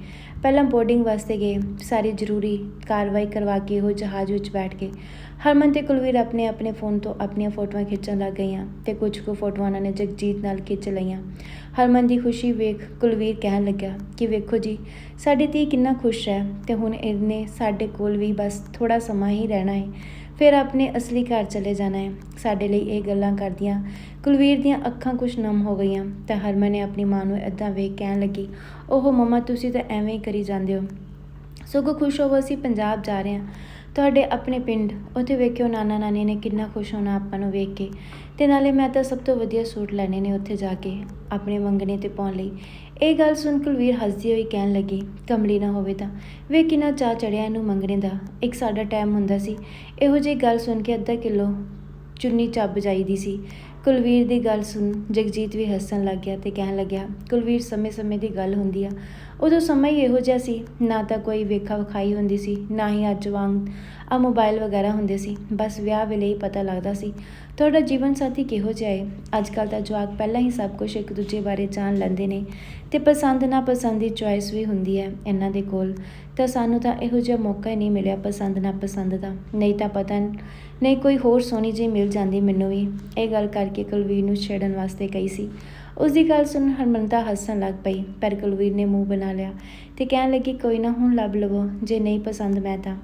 ਪਹਿਲਾਂ ਬੋਰਡਿੰਗ ਵਾਸਤੇ ਗਏ, ਸਾਰੀ ਜ਼ਰੂਰੀ ਕਾਰਵਾਈ ਕਰਵਾ ਕੇ ਉਹ ਜਹਾਜ਼ ਵਿੱਚ ਬੈਠ ਗਏ। ਹਰਮਨ ਤੇ ਕੁਲਵੀਰ ਆਪਣੇ ਆਪਣੇ ਫੋਨ ਤੋਂ ਆਪਣੀਆਂ ਫੋਟੋਆਂ ਖਿੱਚਣ ਲੱਗ ਗਈਆਂ ਤੇ ਕੁਝ ਕੁ ਫੋਟੋਆਂ ਉਹਨਾਂ ਨੇ ਜਗਜੀਤ ਨਾਲ ਖਿੱਚ ਲਈਆਂ। ਹਰਮਨ ਦੀ ਖੁਸ਼ੀ ਵੇਖ ਕੁਲਵੀਰ ਕਹਿਣ ਲੱਗਾ ਕਿ ਵੇਖੋ ਜੀ, ਸਾਡੀ ਧੀ ਕਿੰਨਾ ਖੁਸ਼ ਹੈ ਤੇ ਹੁਣ ਇਹਨੇ ਸਾਡੇ ਕੋਲ ਵੀ ਬਸ ਥੋੜਾ ਸਮਾਂ ਹੀ ਰਹਿਣਾ ਹੈ। ਫਿਰ ਆਪਣੇ ਅਸਲੀ ਘਰ ਚਲੇ ਜਾਣਾ ਹੈ। ਸਾਡੇ ਲਈ ਇਹ ਗੱਲਾਂ ਕਰਦੀਆਂ, ਕੁਲਵੀਰ ਦੀਆਂ ਅੱਖਾਂ ਕੁਛ ਨਮ ਹੋ ਗਈਆਂ ਤਾਂ ਹਰਮਨ ਨੇ ਆਪਣੀ ਮਾਂ ਨੂੰ ਇਦਾਂ ਵੇਖ ਕਹਿਣ ਲੱਗੀ ਉਹ ਮਮਾ, ਤੁਸੀਂ ਤਾਂ ਐਵੇਂ ਹੀ ਕਰੀ ਜਾਂਦੇ ਹੋ। ਸਗੋਂ ਖੁਸ਼ ਹੋਵੋ, ਅਸੀਂ ਪੰਜਾਬ ਜਾ ਰਹੇ ਹਾਂ। ਤੁਹਾਡੇ ਆਪਣੇ ਪਿੰਡ, ਉੱਥੇ ਵੇਖਿਓ ਨਾਨਾ ਨਾਨੀ ਨੇ ਕਿੰਨਾ ਖੁਸ਼ ਹੋਣਾ ਆਪਾਂ ਨੂੰ ਵੇਖ ਕੇ। ਤੇ ਨਾਲੇ ਮੈਂ ਤਾਂ ਸਭ ਤੋਂ ਵਧੀਆ ਸੂਟ ਲੈਣੇ ਨੇ ਉੱਥੇ ਜਾ ਕੇ, ਆਪਣੇ ਮੰਗਣੇ ਤੇ ਪਾਉਣ ਲਈ। ਇਹ ਗੱਲ ਸੁਣ ਕੁਲਵੀਰ ਹੱਸਦੀ ਹੋਈ ਕਹਿਣ ਲੱਗੀ, ਕਮਲੀ ਨਾ ਹੋਵੇ ਤਾਂ। ਵੇ ਕਿੰਨਾ ਚਾਅ ਚੜਿਆ ਇਹਨੂੰ ਮੰਗਣੇ ਦਾ। ਇੱਕ ਸਾਡਾ ਟਾਈਮ ਹੁੰਦਾ ਸੀ। ਇਹੋ ਜਿਹੀ ਗੱਲ ਸੁਣ ਕੇ ਅੱਧਾ ਕਿਲੋ ਚੁੰਨੀ ਚੱਬ ਜਾਈਦੀ ਸੀ। ਕੁਲਵੀਰ ਦੀ ਗੱਲ ਸੁਣ ਜਗਜੀਤ ਵੀ ਹੱਸਣ ਲੱਗ ਗਿਆ ਤੇ ਕਹਿਣ ਲੱਗਿਆ, ਕੁਲਵੀਰ ਸਮੇਂ-ਸਮੇਂ ਦੀ ਗੱਲ ਹੁੰਦੀ ਆ। ਉਦੋਂ ਸਮਾਂ ਹੀ ਇਹੋ ਜਿਹਾ ਸੀ, ਨਾ ਤਾਂ ਕੋਈ ਵੇਖਾ ਵਿਖਾਈ ਹੁੰਦੀ ਸੀ, ਨਾ ਹੀ ਅੱਜ ਵਾਂਗ ਆ ਮੋਬਾਈਲ ਵਗੈਰਾ ਹੁੰਦੇ ਸੀ, ਬਸ ਵਿਆਹ ਵੇਲੇ ਹੀ ਪਤਾ ਲੱਗਦਾ ਸੀ। ਤੁਹਾਡਾ ਜੀਵਨ ਸਾਥੀ ਕਿਹੋ ਜਿਹਾ ਹੈ ਅੱਜ ਕੱਲ ਤਾਂ ਜਵਾਕ ਪਹਿਲਾਂ ਹੀ ਸਭ ਕੁਝ ਇੱਕ ਦੂਜੇ ਬਾਰੇ ਜਾਣ ਲੈਂਦੇ ਨੇ ਤੇ ਪਸੰਦ ਨਾ ਪਸੰਦ ਦੀ ਚੁਆਇਸ ਵੀ ਹੁੰਦੀ ਹੈ ਇਹਨਾਂ ਦੇ ਕੋਲ। ਤਾਂ ਸਾਨੂੰ ਤਾਂ ਇਹੋ ਜਿਹਾ ਮੌਕਾ ਹੀ ਨਹੀਂ ਮਿਲਿਆ ਪਸੰਦ ਨਾ ਪਸੰਦ ਦਾ। ਨਹੀਂ ਤਾਂ ਪਤਾ ਨਹੀਂ ਕੋਈ ਹੋਰ ਸੋਹਣੀ ਜਿਹੀ ਮਿਲ ਜਾਂਦੀ ਮੈਨੂੰ ਵੀ। ਇਹ ਗੱਲ ਕਰਕੇ ਕੁਲਵੀਰ ਨੂੰ ਛੇੜਨ ਵਾਸਤੇ ਕਹੀ ਸੀ। ਉਸ ਦੀ ਗੱਲ ਸੁਣ ਹਰਮਨਤਾ ਹੱਸਣ ਲੱਗ ਪਈ, ਪਰ ਕੁਲਵੀਰ ਨੇ ਮੂੰਹ ਬਣਾ ਲਿਆ ਤੇ ਕਹਿਣ ਲੱਗੀ, ਕੋਈ ਨਾ, ਹੁਣ ਲੱਭ ਲਵੋ, ਜੇ ਨਹੀਂ ਪਸੰਦ ਮੈਂ ਤਾਂ।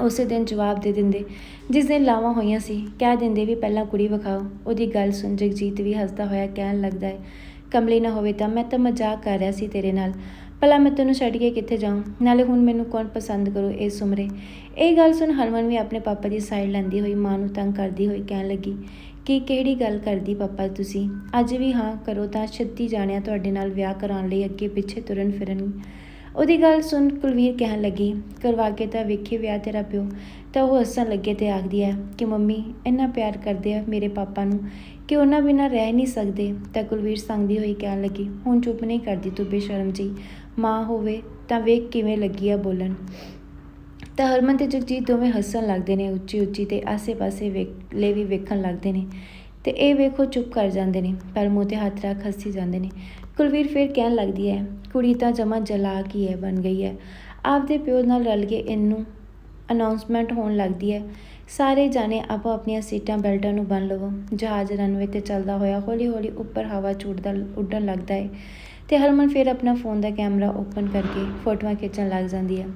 ਉਸੇ ਦਿਨ ਜਵਾਬ ਦੇ ਦਿੰਦੇ, ਜਿਸ ਦਿਨ ਲਾਵਾਂ ਹੋਈਆਂ ਸੀ, ਕਹਿ ਦਿੰਦੇ ਵੀ ਪਹਿਲਾਂ ਕੁੜੀ ਵਿਖਾਓ। ਉਹਦੀ ਗੱਲ ਸੁਣ ਜਗਜੀਤ ਵੀ ਹੱਸਦਾ ਹੋਇਆ ਕਹਿਣ ਲੱਗਦਾ ਹੈ, ਕਮਲੀ ਨਾ ਹੋਵੇ ਤਾਂ ਮੈਂ ਤਾਂ ਮਜ਼ਾਕ ਕਰ ਰਿਹਾ ਸੀ ਤੇਰੇ ਨਾਲ। ਭਲਾ ਮੈਂ ਤੈਨੂੰ ਛੱਡ ਕੇ ਕਿੱਥੇ ਜਾਵਾਂ ਨਾਲੇ ਹੁਣ ਮੈਨੂੰ ਕੌਣ ਪਸੰਦ ਕਰੂ ਇਸ ਉਮਰੇ? ਇਹ ਗੱਲ ਸੁਣ ਹਰਮਨ ਵੀ ਆਪਣੇ ਪਾਪਾ ਦੀ ਸਾਈਡ ਲੈਂਦੀ ਹੋਈ ਮਾਂ ਨੂੰ ਤੰਗ ਕਰਦੀ ਹੋਈ ਕਹਿਣ ਲੱਗੀ ਕਿ ਕਿਹੜੀ ਗੱਲ ਕਰਦੀ ਪਾਪਾ ਤੁਸੀਂ? ਅੱਜ ਵੀ ਹਾਂ, ਕਰੋ ਤਾਂ ਛੱਤੀ ਜਾਣਿਆ ਤੁਹਾਡੇ ਨਾਲ ਵਿਆਹ ਕਰਾਉਣ ਲਈ ਅੱਗੇ ਪਿੱਛੇ ਤੁਰਨ ਫਿਰਨ। ਉਹਦੀ ਗੱਲ ਸੁਣ ਕੁਲਵੀਰ ਕਹਿਣ ਲੱਗੀ, ਕਰਵਾ ਕੇ ਤਾਂ ਵੇਖੇ ਵਿਆਹ ਤੇਰਾ ਪਿਓ। ਤਾਂ ਉਹ ਹੱਸਣ ਲੱਗੇ ਤੇ ਆਖਦੀ ਹੈ ਕਿ, ਮੰਮੀ, ਇੰਨਾ ਪਿਆਰ ਕਰਦੇ ਆ ਮੇਰੇ ਪਾਪਾ ਨੂੰ ਕਿ ਉਹਨਾਂ ਬਿਨਾਂ ਰਹਿ ਨਹੀਂ ਸਕਦੇ। ਤਾਂ ਕੁਲਵੀਰ ਸੰਗਦੀ ਹੋਈ ਕਹਿਣ ਲੱਗੀ, ਹੁਣ ਚੁੱਪ ਨਹੀਂ ਕਰਦੀ ਤੂੰ ਬੇਸ਼ਰਮ ਜੀ। ਮਾਂ ਹੋਵੇ ਤਾਂ ਵੇਖ ਕਿਵੇਂ ਲੱਗੀ ਆ ਬੋਲਣ। ਤਾਂ ਹਰਮਨ ਤੇ ਜਗਜੀਤ ਦੋਵੇਂ ਹੱਸਣ ਲੱਗਦੇ ਨੇ, ਉੱਚੀ ਉੱਚੀ ਤੇ ਆਸੇ-ਪਾਸੇ ਵੇਖ, ਲੈ ਵੀ ਵੇਖਣ ਲੱਗਦੇ ਨੇ ਤੇ ਇਹ ਵੇਖੋ ਚੁੱਪ ਕਰ ਜਾਂਦੇ ਨੇ, ਪਰ ਮੂੰਹ ਤੇ ਹੱਥ ਰੱਖ ਹੱਸੀ ਜਾਂਦੇ ਨੇ। ਕੁਲਵੀਰ ਫਿਰ ਕਹਿਣ ਲੱਗਦੀ ਹੈ, ਕੁੜੀ ਤਾਂ ਜਮਾ ਜਲਾ ਕੀ ਹੈ, ਬਣ ਗਈ ਹੈ। ਆਪਦੇ ਪਿਓ ਨਾਲ ਰਲ ਕੇ ਇਹਨੂੰ ਅਨਾਉਂਸਮੈਂਟ ਹੋਣ ਲੱਗਦੀ ਹੈ, ਸਾਰੇ ਜਾਣੇ ਆਪੋ ਆਪਣੀਆਂ ਸੀਟਾਂ, ਬੈਲਟਾਂ ਨੂੰ ਬੰਨ ਲਵੋ। ਜਹਾਜ਼ ਰਨਵੇ ਤੇ ਚੱਲਦਾ ਹੋਇਆ ਹੌਲੀ-ਹੌਲੀ ਉੱਪਰ ਹਵਾ ਚ ਉੱਡਣ ਲੱਗਦਾ ਹੈ। ਤੇ ਹਰਮਨ ਫਿਰ ਆਪਣਾ ਫੋਨ ਦਾ ਕੈਮਰਾ ਓਪਨ ਕਰਕੇ ਫੋਟੋਆਂ ਖਿੱਚਣ ਲੱਗ ਜਾਂਦੀ ਹੈ।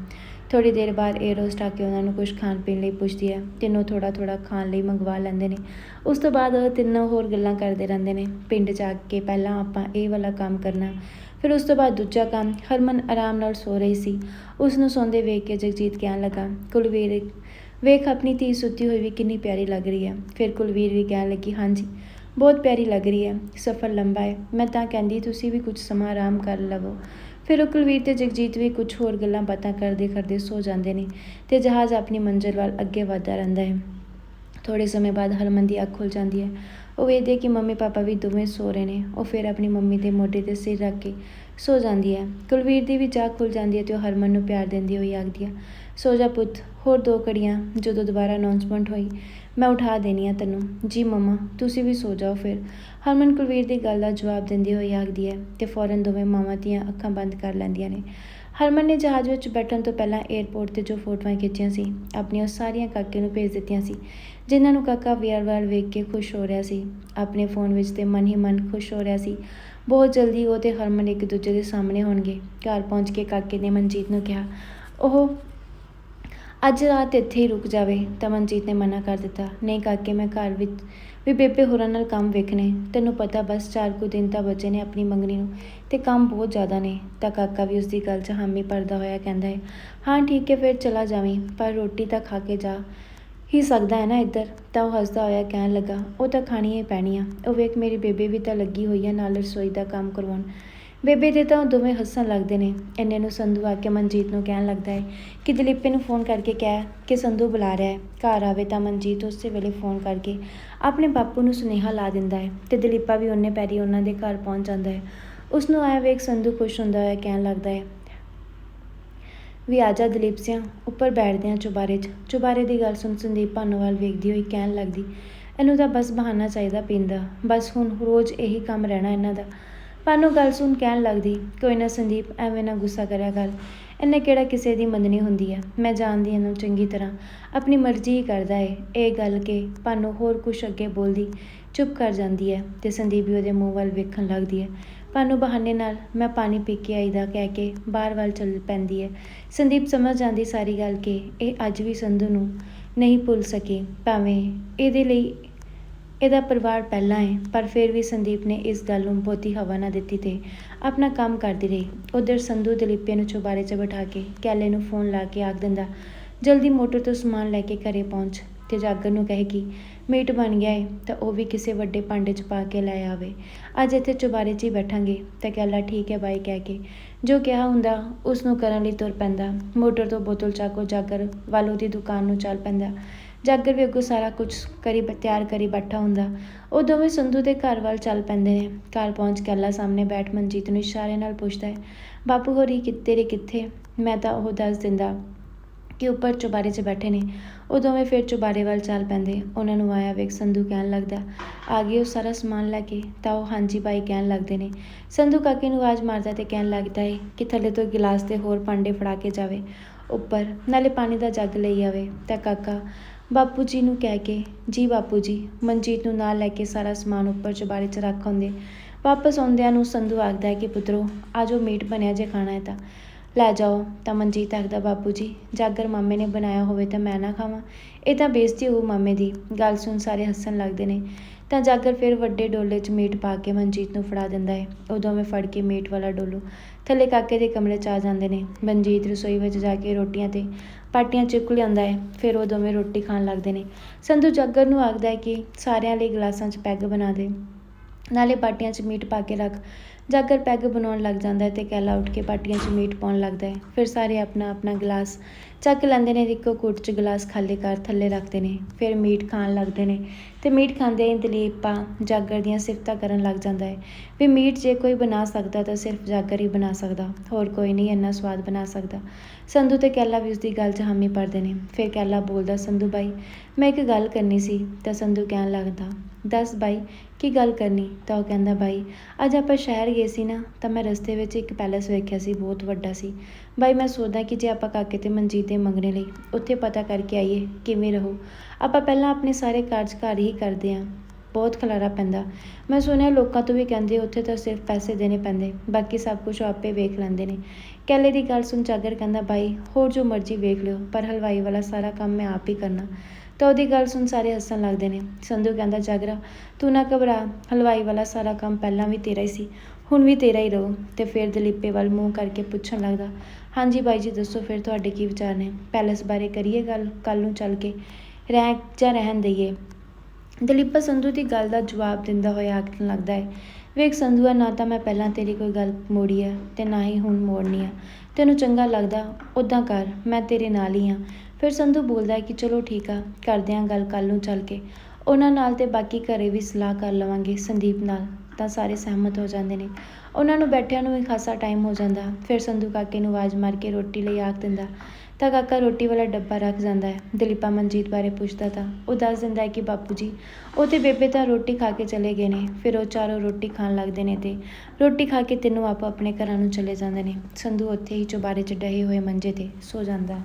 ਥੋੜੀ ਦੇਰ ਬਾਅਦ 에ਅਰ ਹੋਸਟ ਆ ਕੇ ਉਹਨਾਂ ਨੂੰ ਕੁਝ ਖਾਣ ਪੀਣ ਲਈ ਪੁੱਛਦੀ ਹੈ, ਤਿੰਨੋਂ ਥੋੜਾ ਥੋੜਾ ਖਾਣ ਲਈ ਮੰਗਵਾ ਲੈਂਦੇ ਨੇ। ਉਸ ਤੋਂ ਬਾਅਦ ਤਿੰਨੋਂ ਹੋਰ ਗੱਲਾਂ ਕਰਦੇ ਰਹਿੰਦੇ ਨੇ, ਪਿੰਡ ਜਾ ਕੇ ਪਹਿਲਾਂ ਆਪਾਂ ਇਹ ਵਾਲਾ ਕੰਮ ਕਰਨਾ। ਫਿਰ ਉਸ ਤੋਂ ਬਾਅਦ ਦੂਜਾ ਕੰਮ, ਹਰਮਨ ਆਰਾਮ ਨਾਲ ਸੋ ਰਹੀ ਸੀ। ਉਸ ਨੂੰ ਸੌਂਦੇ ਵੇਖ ਕੇ ਜਗਜੀਤ ਕਹਿਣ ਲੱਗਾ, ਕੁਲਵੀਰ, ਵੇਖ ਆਪਣੀ ਧੀ ਸੁੱਤੀ ਹੋਈ ਵੀ ਕਿੰਨੀ ਪਿਆਰੀ ਲੱਗ ਰਹੀ ਹੈ। ਫਿਰ ਕੁਲਵੀਰ ਵੀ ਕਹਿਣ ਲੱਗੀ, ਹਾਂਜੀ, ਬਹੁਤ ਪਿਆਰੀ ਲੱਗ ਰਹੀ ਹੈ ਸਫ਼ਰ ਲੰਬਾ ਹੈ। ਮੈਂ ਤਾਂ ਕਹਿੰਦੀ, ਤੁਸੀਂ ਵੀ ਕੁਝ ਸਮਾਂ ਆਰਾਮ ਕਰ ਲਵੋ। ਫਿਰ ਉਹ ਕੁਲਵੀਰ ਤੇ ਜਗਜੀਤ ਵੀ ਕੁਝ ਹੋਰ ਗੱਲਾਂ ਬਾਤਾਂ ਕਰਦੇ ਕਰਦੇ ਸੋ ਜਾਂਦੇ ਨੇ ਤੇ ਜਹਾਜ਼ ਆਪਣੀ ਮੰਜ਼ਿਲ ਵੱਲ ਅੱਗੇ ਵਧਦਾ ਰਹਿੰਦਾ ਹੈ। ਥੋੜੇ ਸਮੇਂ ਬਾਅਦ ਹਰਮਨ ਦੀ ਅੱਖ ਖੁੱਲ ਜਾਂਦੀ ਹੈ। ਉਹ ਵੇਖਦੇ ਕਿ ਮੰਮੀ ਪਾਪਾ ਵੀ ਦੋਵੇਂ ਸੋ ਰਹੇ ਨੇ। ਉਹ ਫਿਰ ਆਪਣੀ ਮੰਮੀ ਦੇ ਮੋਢੇ ਤੇ ਸਿਰ ਰੱਖ ਕੇ ਸੋ ਜਾਂਦੀ ਹੈ। ਕੁਲਵੀਰ ਦੀ ਵੀ ਜਾਗ ਖੁੱਲ ਜਾਂਦੀ ਹੈ ਤੇ ਉਹ ਹਰਮਨ ਨੂੰ ਪਿਆਰ ਦਿੰਦੀ ਹੋਈ ਆਖਦੀ ਹੈ, ਸੋ ਜਾ ਪੁੱਤ, ਹੋਰ ਦੋ ਘੜੀਆਂ ਜਦੋਂ ਦੁਬਾਰਾ ਅਨਾਉਂਸਮੈਂਟ ਹੋਈ ਮੈਂ ਉਠਾ ਦੇਣੀ ਆ ਤੈਨੂੰ। ਜੀ ਮੰਮਾ, ਤੁਸੀਂ ਵੀ ਸੋ ਜਾਓ ਫਿਰ। ਹਰਮਨ ਕੁਲਵੀਰ ਦੀ ਗੱਲ ਦਾ ਜਵਾਬ ਦਿੰਦੀ ਹੋਈ ਆਖਦੀ ਹੈ ਤੇ ਫੌਰਨ ਦੋਵੇਂ ਮਾਵਾਂ ਦੀਆਂ ਅੱਖਾਂ ਬੰਦ ਕਰ ਲੈਂਦੀਆਂ ਨੇ। ਹਰਮਨ ਨੇ ਜਹਾਜ਼ ਵਿੱਚ ਬੈਠਣ ਤੋਂ ਪਹਿਲਾਂ 에ਅਰਪੋਰਟ ਤੇ ਜੋ ਫੋਟੋਆਂ ਖਿੱਚੀਆਂ ਸੀ, ਆਪਣੀਆਂ ਸਾਰੀਆਂ ਕਾਕੇ ਨੂੰ ਭੇਜ ਦਿੱਤੀਆਂ ਸੀ, ਜਿਨ੍ਹਾਂ ਨੂੰ ਕਾਕਾ ਵੀਆਰ ਵੇਖ ਕੇ ਖੁਸ਼ ਹੋ ਰਿਹਾ ਸੀ। ਆਪਣੇ ਫੋਨ ਵਿੱਚ ਤੇ ਮਨ ਹੀ ਮਨ ਖੁਸ਼ ਹੋ ਰਿਹਾ ਸੀ। ਬਹੁਤ ਜਲਦੀ ਉਹ ਤੇ ਹਰਮਨ ਇੱਕ ਦੂਜੇ ਦੇ ਸਾਹਮਣੇ ਹੋਣਗੇ। ਘਰ ਪਹੁੰਚ ਕੇ ਕਾਕੇ ਨੇ ਮਨਜੀਤ ਨੂੰ ਕਿਹਾ ਉਹ ਅੱਜ ਰਾਤ ਇੱਥੇ ਹੀ ਰੁਕ ਜਾਵੇ। ਤਾਂ ਮਨਜੀਤ ਨੇ ਮਨਾ ਕਰ ਦਿੱਤਾ। ਨਹੀਂ ਕਾਕੇ, ਮੈਂ ਘਰ ਵਿੱਚ ਵੀ ਬੇਬੇ ਹੋਰਾਂ ਨਾਲ ਕੰਮ ਵੇਖਣੇ। ਤੈਨੂੰ ਪਤਾ ਬਸ ਚਾਰ ਕੁ ਦਿਨ ਤਾਂ ਬਚੇ ਨੇ ਆਪਣੀ ਮੰਗਣੀ ਨੂੰ ਤੇ ਕੰਮ ਬਹੁਤ ਜ਼ਿਆਦਾ ਨੇ। ਤਾਂ ਕਾਕਾ ਵੀ ਉਸ ਦੀ ਗੱਲ 'ਚ ਹਾਮੀ ਭਰਦਾ ਹੋਇਆ ਕਹਿੰਦਾ ਹੈ, ਹਾਂ, ਠੀਕ ਹੈ, ਫਿਰ ਚਲਾ ਜਾਵੀਂ, ਪਰ ਰੋਟੀ ਤਾਂ ਖਾ ਕੇ ਜਾ ਹੀ ਸਕਦਾ ਹੈ ਨਾ ਇੱਧਰ। ਤਾਂ ਉਹ ਹੱਸਦਾ ਹੋਇਆ ਕਹਿਣ ਲੱਗਾ, ਉਹ ਤਾਂ ਖਾਣੀ ਹੀ ਪੈਣੀ ਆ ਉਹ ਵੇਖ, ਮੇਰੀ ਬੇਬੇ ਵੀ ਤਾਂ ਲੱਗੀ ਹੋਈ ਆ ਨਾਲ ਰਸੋਈ ਦਾ ਕੰਮ ਕਰਵਾਉਣ। ਬੇਬੇ ਦੇ ਤਾਂ ਦੋਵੇਂ ਹੱਸਣ ਲੱਗਦੇ ਨੇ। ਇੰਨੇ ਨੂੰ ਸੰਧੂ ਆ ਕੇ ਮਨਜੀਤ ਨੂੰ ਕਹਿਣ ਲੱਗਦਾ ਹੈ ਕਿ ਦਲੀਪੇ ਨੂੰ ਫੋਨ ਕਰਕੇ ਕਹਿ ਕਿ ਸੰਧੂ ਬੁਲਾ ਰਿਹਾ ਹੈ। ਘਰ ਆਵੇ ਤਾਂ ਮਨਜੀਤ ਉਸੇ ਵੇਲੇ ਫੋਨ ਕਰਕੇ ਆਪਣੇ ਬਾਪੂ ਨੂੰ ਸੁਨੇਹਾ ਲਾ ਦਿੰਦਾ ਹੈ ਤੇ ਦਲੀਪਾ ਵੀ ਉਹਨੇ ਪੈਰੀ ਉਹਨਾਂ ਦੇ ਘਰ ਪਹੁੰਚ ਜਾਂਦਾ ਹੈ। ਉਸ ਨੂੰ ਆਇਆ ਵੇਖ ਸੰਧੂ ਖੁਸ਼ ਹੁੰਦਾ ਹੋਇਆ ਕਹਿਣ ਲੱਗਦਾ ਹੈ, ਵੀ ਆਜਾ ਦਲੀਪ ਸਿਆਂ, ਉੱਪਰ ਬੈਠਦੇ ਆ ਚੁਬਾਰੇ 'ਚ। ਚੁਬਾਰੇ ਦੀ ਗੱਲ ਸੁਣ ਸੰਦੀਪ ਭਾਨੋਵਾਲ ਵੇਖਦੀ ਹੋਈ ਕਹਿਣ ਲੱਗਦੀ, ਇਹਨੂੰ ਤਾਂ ਬਸ ਬਹਾਨਾ ਚਾਹੀਦਾ ਪੀਂਦਾ ਬਸ ਹੁਣ ਰੋਜ਼ ਇਹੀ ਕੰਮ ਰਹਿਣਾ ਇਹਨਾਂ ਦਾ। ਭਾਨੂ ਗੱਲ ਸੁਣ ਕਹਿਣ ਲੱਗਦੀ, ਕੋਈ ਨਾ ਸੰਦੀਪ, ਐਵੇਂ ਨਾ ਗੁੱਸਾ ਕਰਿਆ ਕਰ। ਇਹਨੇ ਕਿਹੜਾ ਕਿਸੇ ਦੀ ਮੰਨਣੀ ਹੁੰਦੀ ਹੈ ਮੈਂ ਜਾਣਦੀ ਇਹਨੂੰ ਚੰਗੀ ਤਰ੍ਹਾਂ। ਆਪਣੀ ਮਰਜ਼ੀ ਹੀ ਕਰਦਾ ਏ। ਇਹ ਗੱਲ ਕੇ ਭਾਨੂ ਹੋਰ ਕੁਛ ਅੱਗੇ ਬੋਲਦੀ, ਚੁੱਪ ਕਰ ਜਾਂਦੀ ਹੈ ਤੇ ਸੰਦੀਪ ਵੀ ਉਹਦੇ ਮੂੰਹ ਵੱਲ ਵੇਖਣ ਲੱਗਦੀ ਹੈ। ਭਾਨੂ ਬਹਾਨੇ ਨਾਲ ਮੈਂ ਪਾਣੀ ਪੀ ਕੇ ਆਈ ਦਾ ਕਹਿ ਕੇ ਬਾਹਰ ਵੱਲ ਚੱਲ ਪੈਂਦੀ ਹੈ। ਸੰਦੀਪ ਸਮਝ ਜਾਂਦੀ ਸਾਰੀ ਗੱਲ ਕਿ ਇਹ ਅੱਜ ਵੀ ਸੰਧੂ ਨੂੰ ਨਹੀਂ ਭੁੱਲ ਸਕੀ, ਭਾਵੇਂ ਇਹਦੇ ਲਈ ਇਹਦਾ ਪਰਿਵਾਰ ਪਹਿਲਾਂ ਹੈ ਪਰ ਫਿਰ ਵੀ ਸੰਦੀਪ ਨੇ ਇਸ ਗੱਲ ਨੂੰ ਬਹੁਤੀ ਹਵਾ ਨਾ ਦਿੱਤੀ ਤੇ ਆਪਣਾ ਕੰਮ ਕਰਦੀ ਰਹੀ। ਉਧਰ ਸੰਧੂ ਦਲੀਪੇ ਨੂੰ ਚੁਬਾਰੇ 'ਚ ਬਿਠਾ ਕੇ ਕੈਲੇ ਨੂੰ ਫੋਨ ਲਾ ਕੇ ਆਖ ਦਿੰਦਾ, ਜਲਦੀ ਮੋਟਰ ਤੋਂ ਸਮਾਨ ਲੈ ਕੇ ਘਰੇ ਪਹੁੰਚ। ਤੇ ਜਾਗਰ ਨੂੰ ਕਹੇ ਕਿ, ਮੀਟ ਬਣ ਗਿਆ ਏ, ਤਾਂ ਉਹ ਵੀ ਕਿਸੇ ਵੱਡੇ ਭਾਂਡੇ 'ਚ ਪਾ ਕੇ ਲੈ ਆਵੇ। ਅੱਜ ਇੱਥੇ ਚੁਬਾਰੇ 'ਚ ਹੀ ਬੈਠਾਂਗੇ। ਤਾਂ ਕੈਲਾ, ਠੀਕ ਹੈ ਬਾਈ, ਕਹਿ ਕੇ। ਜੋ ਕਿਹਾ ਹੁੰਦਾ ਉਸ ਨੂੰ ਕਰਨ ਲਈ ਤੁਰ ਪੈਂਦਾ। ਮੋਟਰ ਤੋਂ ਬੋਤਲ ਚਾਕੋ ਜਾਗਰ ਵੱਲ ਉਹਦੀ ਦੁਕਾਨ ਨੂੰ ਚੱਲ ਪੈਂਦਾ। ਜਾਗਰ ਵੀ ਅੱਗੋਂ ਸਾਰਾ ਕੁਝ ਕਰੀ ਬ- ਤਿਆਰ ਕਰੀ ਬੈਠਾ ਹੁੰਦਾ। ਉਹ ਦੋਵੇਂ ਸੰਧੂ ਦੇ ਘਰ ਵੱਲ ਚੱਲ ਪੈਂਦੇ ਨੇ। ਘਰ ਪਹੁੰਚ ਕੇ ਅੱਲਾ ਸਾਹਮਣੇ ਬੈਠ ਮਨਜੀਤ ਨੂੰ ਇਸ਼ਾਰੇ ਨਾਲ ਪੁੱਛਦਾ ਹੈ, ਬਾਪੂ, ਹੋਰੀ ਕਿੱਤੇ ਰੇ ਕਿੱਥੇ? ਮੈਂ ਤਾਂ ਉਹ ਦੱਸ ਦਿੰਦਾ ਕਿ ਉੱਪਰ ਚੁਬਾਰੇ 'ਚ ਬੈਠੇ ਨੇ। ਉਹ ਦੋਵੇਂ ਫਿਰ ਚੁਬਾਰੇ ਵੱਲ ਚੱਲ ਪੈਂਦੇ। ਉਹਨਾਂ ਨੂੰ ਆਇਆ ਵੇਖ ਸੰਧੂ ਕਹਿਣ ਲੱਗਦਾ, ਆ ਗਏ ਉਹ ਸਾਰਾ ਸਮਾਨ ਲੈ ਕੇ? ਤਾਂ ਉਹ ਹਾਂਜੀ ਭਾਈ ਕਹਿਣ ਲੱਗਦੇ ਨੇ। ਸੰਧੂ ਕਾਕੇ ਨੂੰ ਆਵਾਜ਼ ਮਾਰਦਾ ਤੇ ਕਹਿਣ ਲੱਗਦਾ ਹੈ ਕਿ ਥੱਲੇ ਤੋਂ ਗਿਲਾਸ ਤੇ ਹੋਰ ਭਾਂਡੇ ਫੜਾ ਕੇ ਜਾਵੇ। ਉੱਪਰ, ਨਾਲੇ ਪਾਣੀ ਦਾ ਜੱਗ ਲਈ ਆਵੇ। ਤਾਂ ਕਾਕਾ ਬਾਪੂ ਜੀ ਨੂੰ ਕਹਿ ਕੇ, ਜੀ ਬਾਪੂ ਜੀ, ਮਨਜੀਤ ਨੂੰ ਨਾਲ ਲੈ ਕੇ ਸਾਰਾ ਸਮਾਨ ਉੱਪਰ ਚੁਬਾਰੇ 'ਚ ਰੱਖ ਆਉਂਦੇ। ਵਾਪਸ ਆਉਂਦਿਆਂ ਨੂੰ ਸੰਧੂ ਆਖਦਾ ਹੈ ਕਿ, ਪੁੱਤਰੋ ਆਜੋ ਮੀਟ ਬਣਿਆ ਜੇ ਖਾਣਾ ਹੈ ਤਾਂ। ਲੈ ਜਾਓ। ਤਾਂ ਮਨਜੀਤ ਆਖਦਾ, ਬਾਪੂ ਜੀ ਜਾਗਰ ਮਾਮੇ ਨੇ ਬਣਾਇਆ ਹੋਵੇ ਤਾਂ ਮੈਂ ਨਾ ਖਾਵਾਂ। ਇਹ ਤਾਂ ਬੇਇੱਜ਼ਤੀ ਹੋਊ ਮਾਮੇ ਦੀ। ਗੱਲ ਸੁਣ ਸਾਰੇ ਹੱਸਣ ਲੱਗਦੇ ਨੇ। ਤਾਂ ਜਾਗਰ ਫਿਰ ਵੱਡੇ ਡੋਲੇ 'ਚ ਮੀਟ ਪਾ ਕੇ ਮਨਜੀਤ ਨੂੰ ਫੜਾ ਦਿੰਦਾ ਹੈ। ਉਹ ਦੋਵੇਂ ਫੜ ਕੇ ਮੀਟ ਵਾਲਾ ਡੋਲੂ ਥੱਲੇ ਕਾਕੇ ਦੇ ਕਮਰੇ 'ਚ ਆ ਜਾਂਦੇ ਨੇ। ਮਨਜੀਤ ਰਸੋਈ ਵਿੱਚ ਜਾ ਕੇ ਰੋਟੀਆਂ ਤੇ ਪਾਟੀਆਂ ਚੁੱਕ ਲਿਆਉਂਦਾ ਹੈ। ਫਿਰ ਉਹ ਦੋਵੇਂ ਰੋਟੀ ਖਾਣ ਲੱਗਦੇ ਨੇ। ਸੰਧੂ ਜਾਗਰ ਨੂੰ ਆਖਦਾ ਹੈ ਕਿ ਸਾਰਿਆਂ ਲਈ ਗਲਾਸਾਂ 'ਚ ਪੈਗ ਬਣਾ ਦੇ। ਨਾਲੇ ਪਾਟੀਆਂ 'ਚ ਮੀਟ ਪਾ ਕੇ ਰੱਖ। ਜਾਗਰ ਪੈਗ ਬਣਾਉਣ ਲੱਗ ਜਾਂਦਾ ਹੈ ਤੇ ਕੈਲਾ ਉੱਠ ਕੇ ਪਾਟੀਆਂ 'ਚ ਮੀਟ ਪਾਉਣ ਲੱਗਦਾ ਹੈ। ਫਿਰ ਸਾਰੇ ਆਪਣਾ ਆਪਣਾ ਗਲਾਸ ਚੱਕ ਲੈਂਦੇ ਨੇ ਤੇ ਇੱਕੋ ਘੁੱਟ 'ਚ ਗਲਾਸ ਖਾਲੀ ਕਰ ਥੱਲੇ ਰੱਖਦੇ ਨੇ। ਫਿਰ ਮੀਟ ਖਾਣ ਲੱਗਦੇ ਨੇ। ਤੇ ਮੀਟ ਖਾਂਦੇ ਹੀ ਦਲੀਪਾ, ਜਾਗਰ ਦੀਆਂ ਸਿਫਤਾਂ ਕਰਨ ਲੱਗ ਜਾਂਦਾ ਹੈ। ਵੀ ਮੀਟ ਜੇ ਕੋਈ ਬਣਾ ਸਕਦਾ ਤਾਂ ਸਿਰਫ ਜਾਗਰ ਹੀ ਬਣਾ ਸਕਦਾ, ਹੋਰ ਕੋਈ ਨਹੀਂ, ਇੰਨਾ ਸਵਾਦ ਬਣਾ ਸਕਦਾ। ਸੰਧੂ ਤੇ ਕੈਲਾ ਵੀ ਉਸ ਦੀ ਗੱਲ 'ਚ ਹਾਮੀ ਭਰਦੇ ਨੇ। ਫਿਰ ਕੈਲਾ ਬੋਲਦਾ, ਸੰਧੂ ਬਾਈ, ਮੈਂ ਇੱਕ ਗੱਲ ਕਰਨੀ ਸੀ। ਤਾਂ ਸੰਧੂ ਕਹਿਣ ਲੱਗਦਾ, ਦੱਸ ਬਾਈ, ਕੀ ਗੱਲ ਕਰਨੀ? ਤਾਂ ਉਹ ਕਹਿੰਦਾ, ਬਾਈ, ਅੱਜ ਆਪਾਂ ਸ਼ਹਿਰ ਗਏ ਸੀ ਨਾ, ਤਾਂ ਮੈਂ ਰਸਤੇ ਵਿੱਚ ਇੱਕ ਪੈਲੇਸ ਵੇਖਿਆ ਸੀ, ਬਹੁਤ ਵੱਡਾ ਸੀ। ਬਾਈ, ਮੈਂ ਸੋਚਦਾ ਕਿ ਜੇ ਆਪਾਂ ਕਾਕੇ ਤੇ ਮਨਜੀਤ ਦੇ ਮੰਗਣੇ ਲਈ ਉੱਥੇ ਪਤਾ ਕਰਕੇ ਆਈਏ, ਕਿਵੇਂ ਰਹੋ? ਆਪਾਂ ਪਹਿਲਾਂ ਆਪਣੇ ਸਾਰੇ ਕਾਰਜ ਘਰ ਹੀ ਕਰਦੇ ਆਂ ਬਹੁਤ ਖਲਾਰਾ ਪੈਂਦਾ। ਮੈਂ ਸੁਣਿਆ ਲੋਕਾਂ ਤੋਂ ਵੀ ਕਹਿੰਦੇ ਉੱਥੇ ਤਾਂ ਸਿਰਫ ਪੈਸੇ ਦੇਣੇ ਪੈਂਦੇ, ਬਾਕੀ ਸਭ ਕੁਝ ਆਪੇ ਵੇਖ ਲੈਂਦੇ ਨੇ। ਕੈਲੇ ਦੀ ਗੱਲ ਸੁਣ ਜਾਗਰ ਕਹਿੰਦਾ, ਬਾਈ, ਹੋਰ ਜੋ ਮਰਜ਼ੀ ਵੇਖ ਲਿਓ, ਪਰ ਹਲਵਾਈ ਵਾਲਾ ਸਾਰਾ ਕੰਮ ਮੈਂ ਆਪ ਹੀ ਕਰਨਾ। ਤਾਂ ਉਹਦੀ ਗੱਲ ਸੁਣ ਸਾਰੇ ਹੱਸਣ ਲੱਗਦੇ ਨੇ। ਸੰਧੂ ਕਹਿੰਦਾ, ਜਾਗਰਾ, ਤੂੰ ਨਾ ਘਬਰਾ, ਹਲਵਾਈ ਵਾਲਾ ਸਾਰਾ ਕੰਮ ਪਹਿਲਾਂ ਵੀ ਤੇਰਾ ਹੀ ਸੀ, ਹੁਣ ਵੀ ਤੇਰਾ ਹੀ ਰਹੋ। ਤੇ ਫਿਰ ਦਲੀਪੇ ਵੱਲ ਮੂੰਹ ਕਰਕੇ ਪੁੱਛਣ ਲੱਗਦਾ ਹਾਂਜੀ ਬਾਈ ਜੀ, ਦੱਸੋ ਫਿਰ ਤੁਹਾਡੇ ਕੀ ਵਿਚਾਰ ਨੇ? ਪੈਲੇਸ ਬਾਰੇ ਕਰੀਏ ਗੱਲ ਕੱਲ ਨੂੰ ਚੱਲ ਕੇ। ਰਹਿ ਜਾਂ ਰਹਿਣ ਦਈਏ। ਦਲੀਪਾ ਸੰਧੂ ਦੀ ਗੱਲ ਦਾ ਜਵਾਬ ਦਿੰਦਾ ਹੋਇਆ ਆਖਣ ਲੱਗਦਾ ਹੈ, ਵੇਖ ਸੰਧੂਆ ਨਾ ਤਾਂ ਮੈਂ ਪਹਿਲਾਂ ਤੇਰੀ ਕੋਈ ਗੱਲ ਮੋੜੀ ਹੈ ਤੇ ਨਾ ਹੀ ਹੁਣ ਮੋੜਨੀ ਆ। ਤੈਨੂੰ ਚੰਗਾ ਲੱਗਦਾ ਉਦਾਂ ਕਰ, ਮੈਂ ਤੇਰੇ ਨਾਲ ਹੀ ਆ। ਫਿਰ ਸੰਧੂ ਬੋਲਦਾ ਹੈ ਕਿ ਚਲੋ ਠੀਕ ਆ, ਕਰਦੇ ਆਂ ਗੱਲ ਕੱਲ ਨੂੰ ਚੱਲ ਕੇ। ਉਹਨਾਂ ਨਾਲ ਤੇ ਬਾਕੀ ਘਰੇ ਵੀ ਸਲਾਹ ਕਰ ਲਵਾਂਗੇ ਸੰਦੀਪ ਨਾਲ, ਤਾਂ ਸਾਰੇ ਸਹਿਮਤ ਹੋ ਜਾਂਦੇ ਨੇ। ਉਹਨਾਂ ਨੂੰ ਬੈਠਿਆਂ ਨੂੰ ਵੀ ਖਾਸਾ ਟਾਈਮ ਹੋ ਜਾਂਦਾ। ਫਿਰ ਸੰਧੂ ਕਾਕੇ ਨੂੰ ਆਵਾਜ਼ ਮਾਰ ਕੇ ਰੋਟੀ ਲਈ ਆਖ ਦਿੰਦਾ। ਤਾਂ ਕਾਕਾ ਰੋਟੀ ਵਾਲਾ ਡੱਬਾ ਰੱਖ ਜਾਂਦਾ ਹੈ। ਦਲੀਪਾ ਮਨਜੀਤ ਬਾਰੇ ਪੁੱਛਦਾ ਤਾਂ ਉਹ ਦੱਸ ਦਿੰਦਾ ਹੈ ਕਿ ਬਾਪੂ ਜੀ, ਉਹ ਤੇ ਬੇਬੇ ਤਾਂ ਰੋਟੀ ਖਾ ਕੇ ਚਲੇ ਗਏ ਨੇ। ਫਿਰ ਉਹ ਚਾਰੋਂ ਰੋਟੀ ਖਾਣ ਲੱਗਦੇ ਨੇ ਤੇ ਰੋਟੀ ਖਾ ਕੇ ਤਿੰਨੋਂ ਆਪੋ ਆਪਣੇ ਘਰਾਂ ਨੂੰ ਚਲੇ ਜਾਂਦੇ ਨੇ। ਸੰਧੂ ਉੱਥੇ ਹੀ ਚੁਬਾਰੇ 'ਚ ਡਹੇ ਹੋਏ ਮੰਜੇ ਤੇ ਸੋ ਜਾਂਦਾ।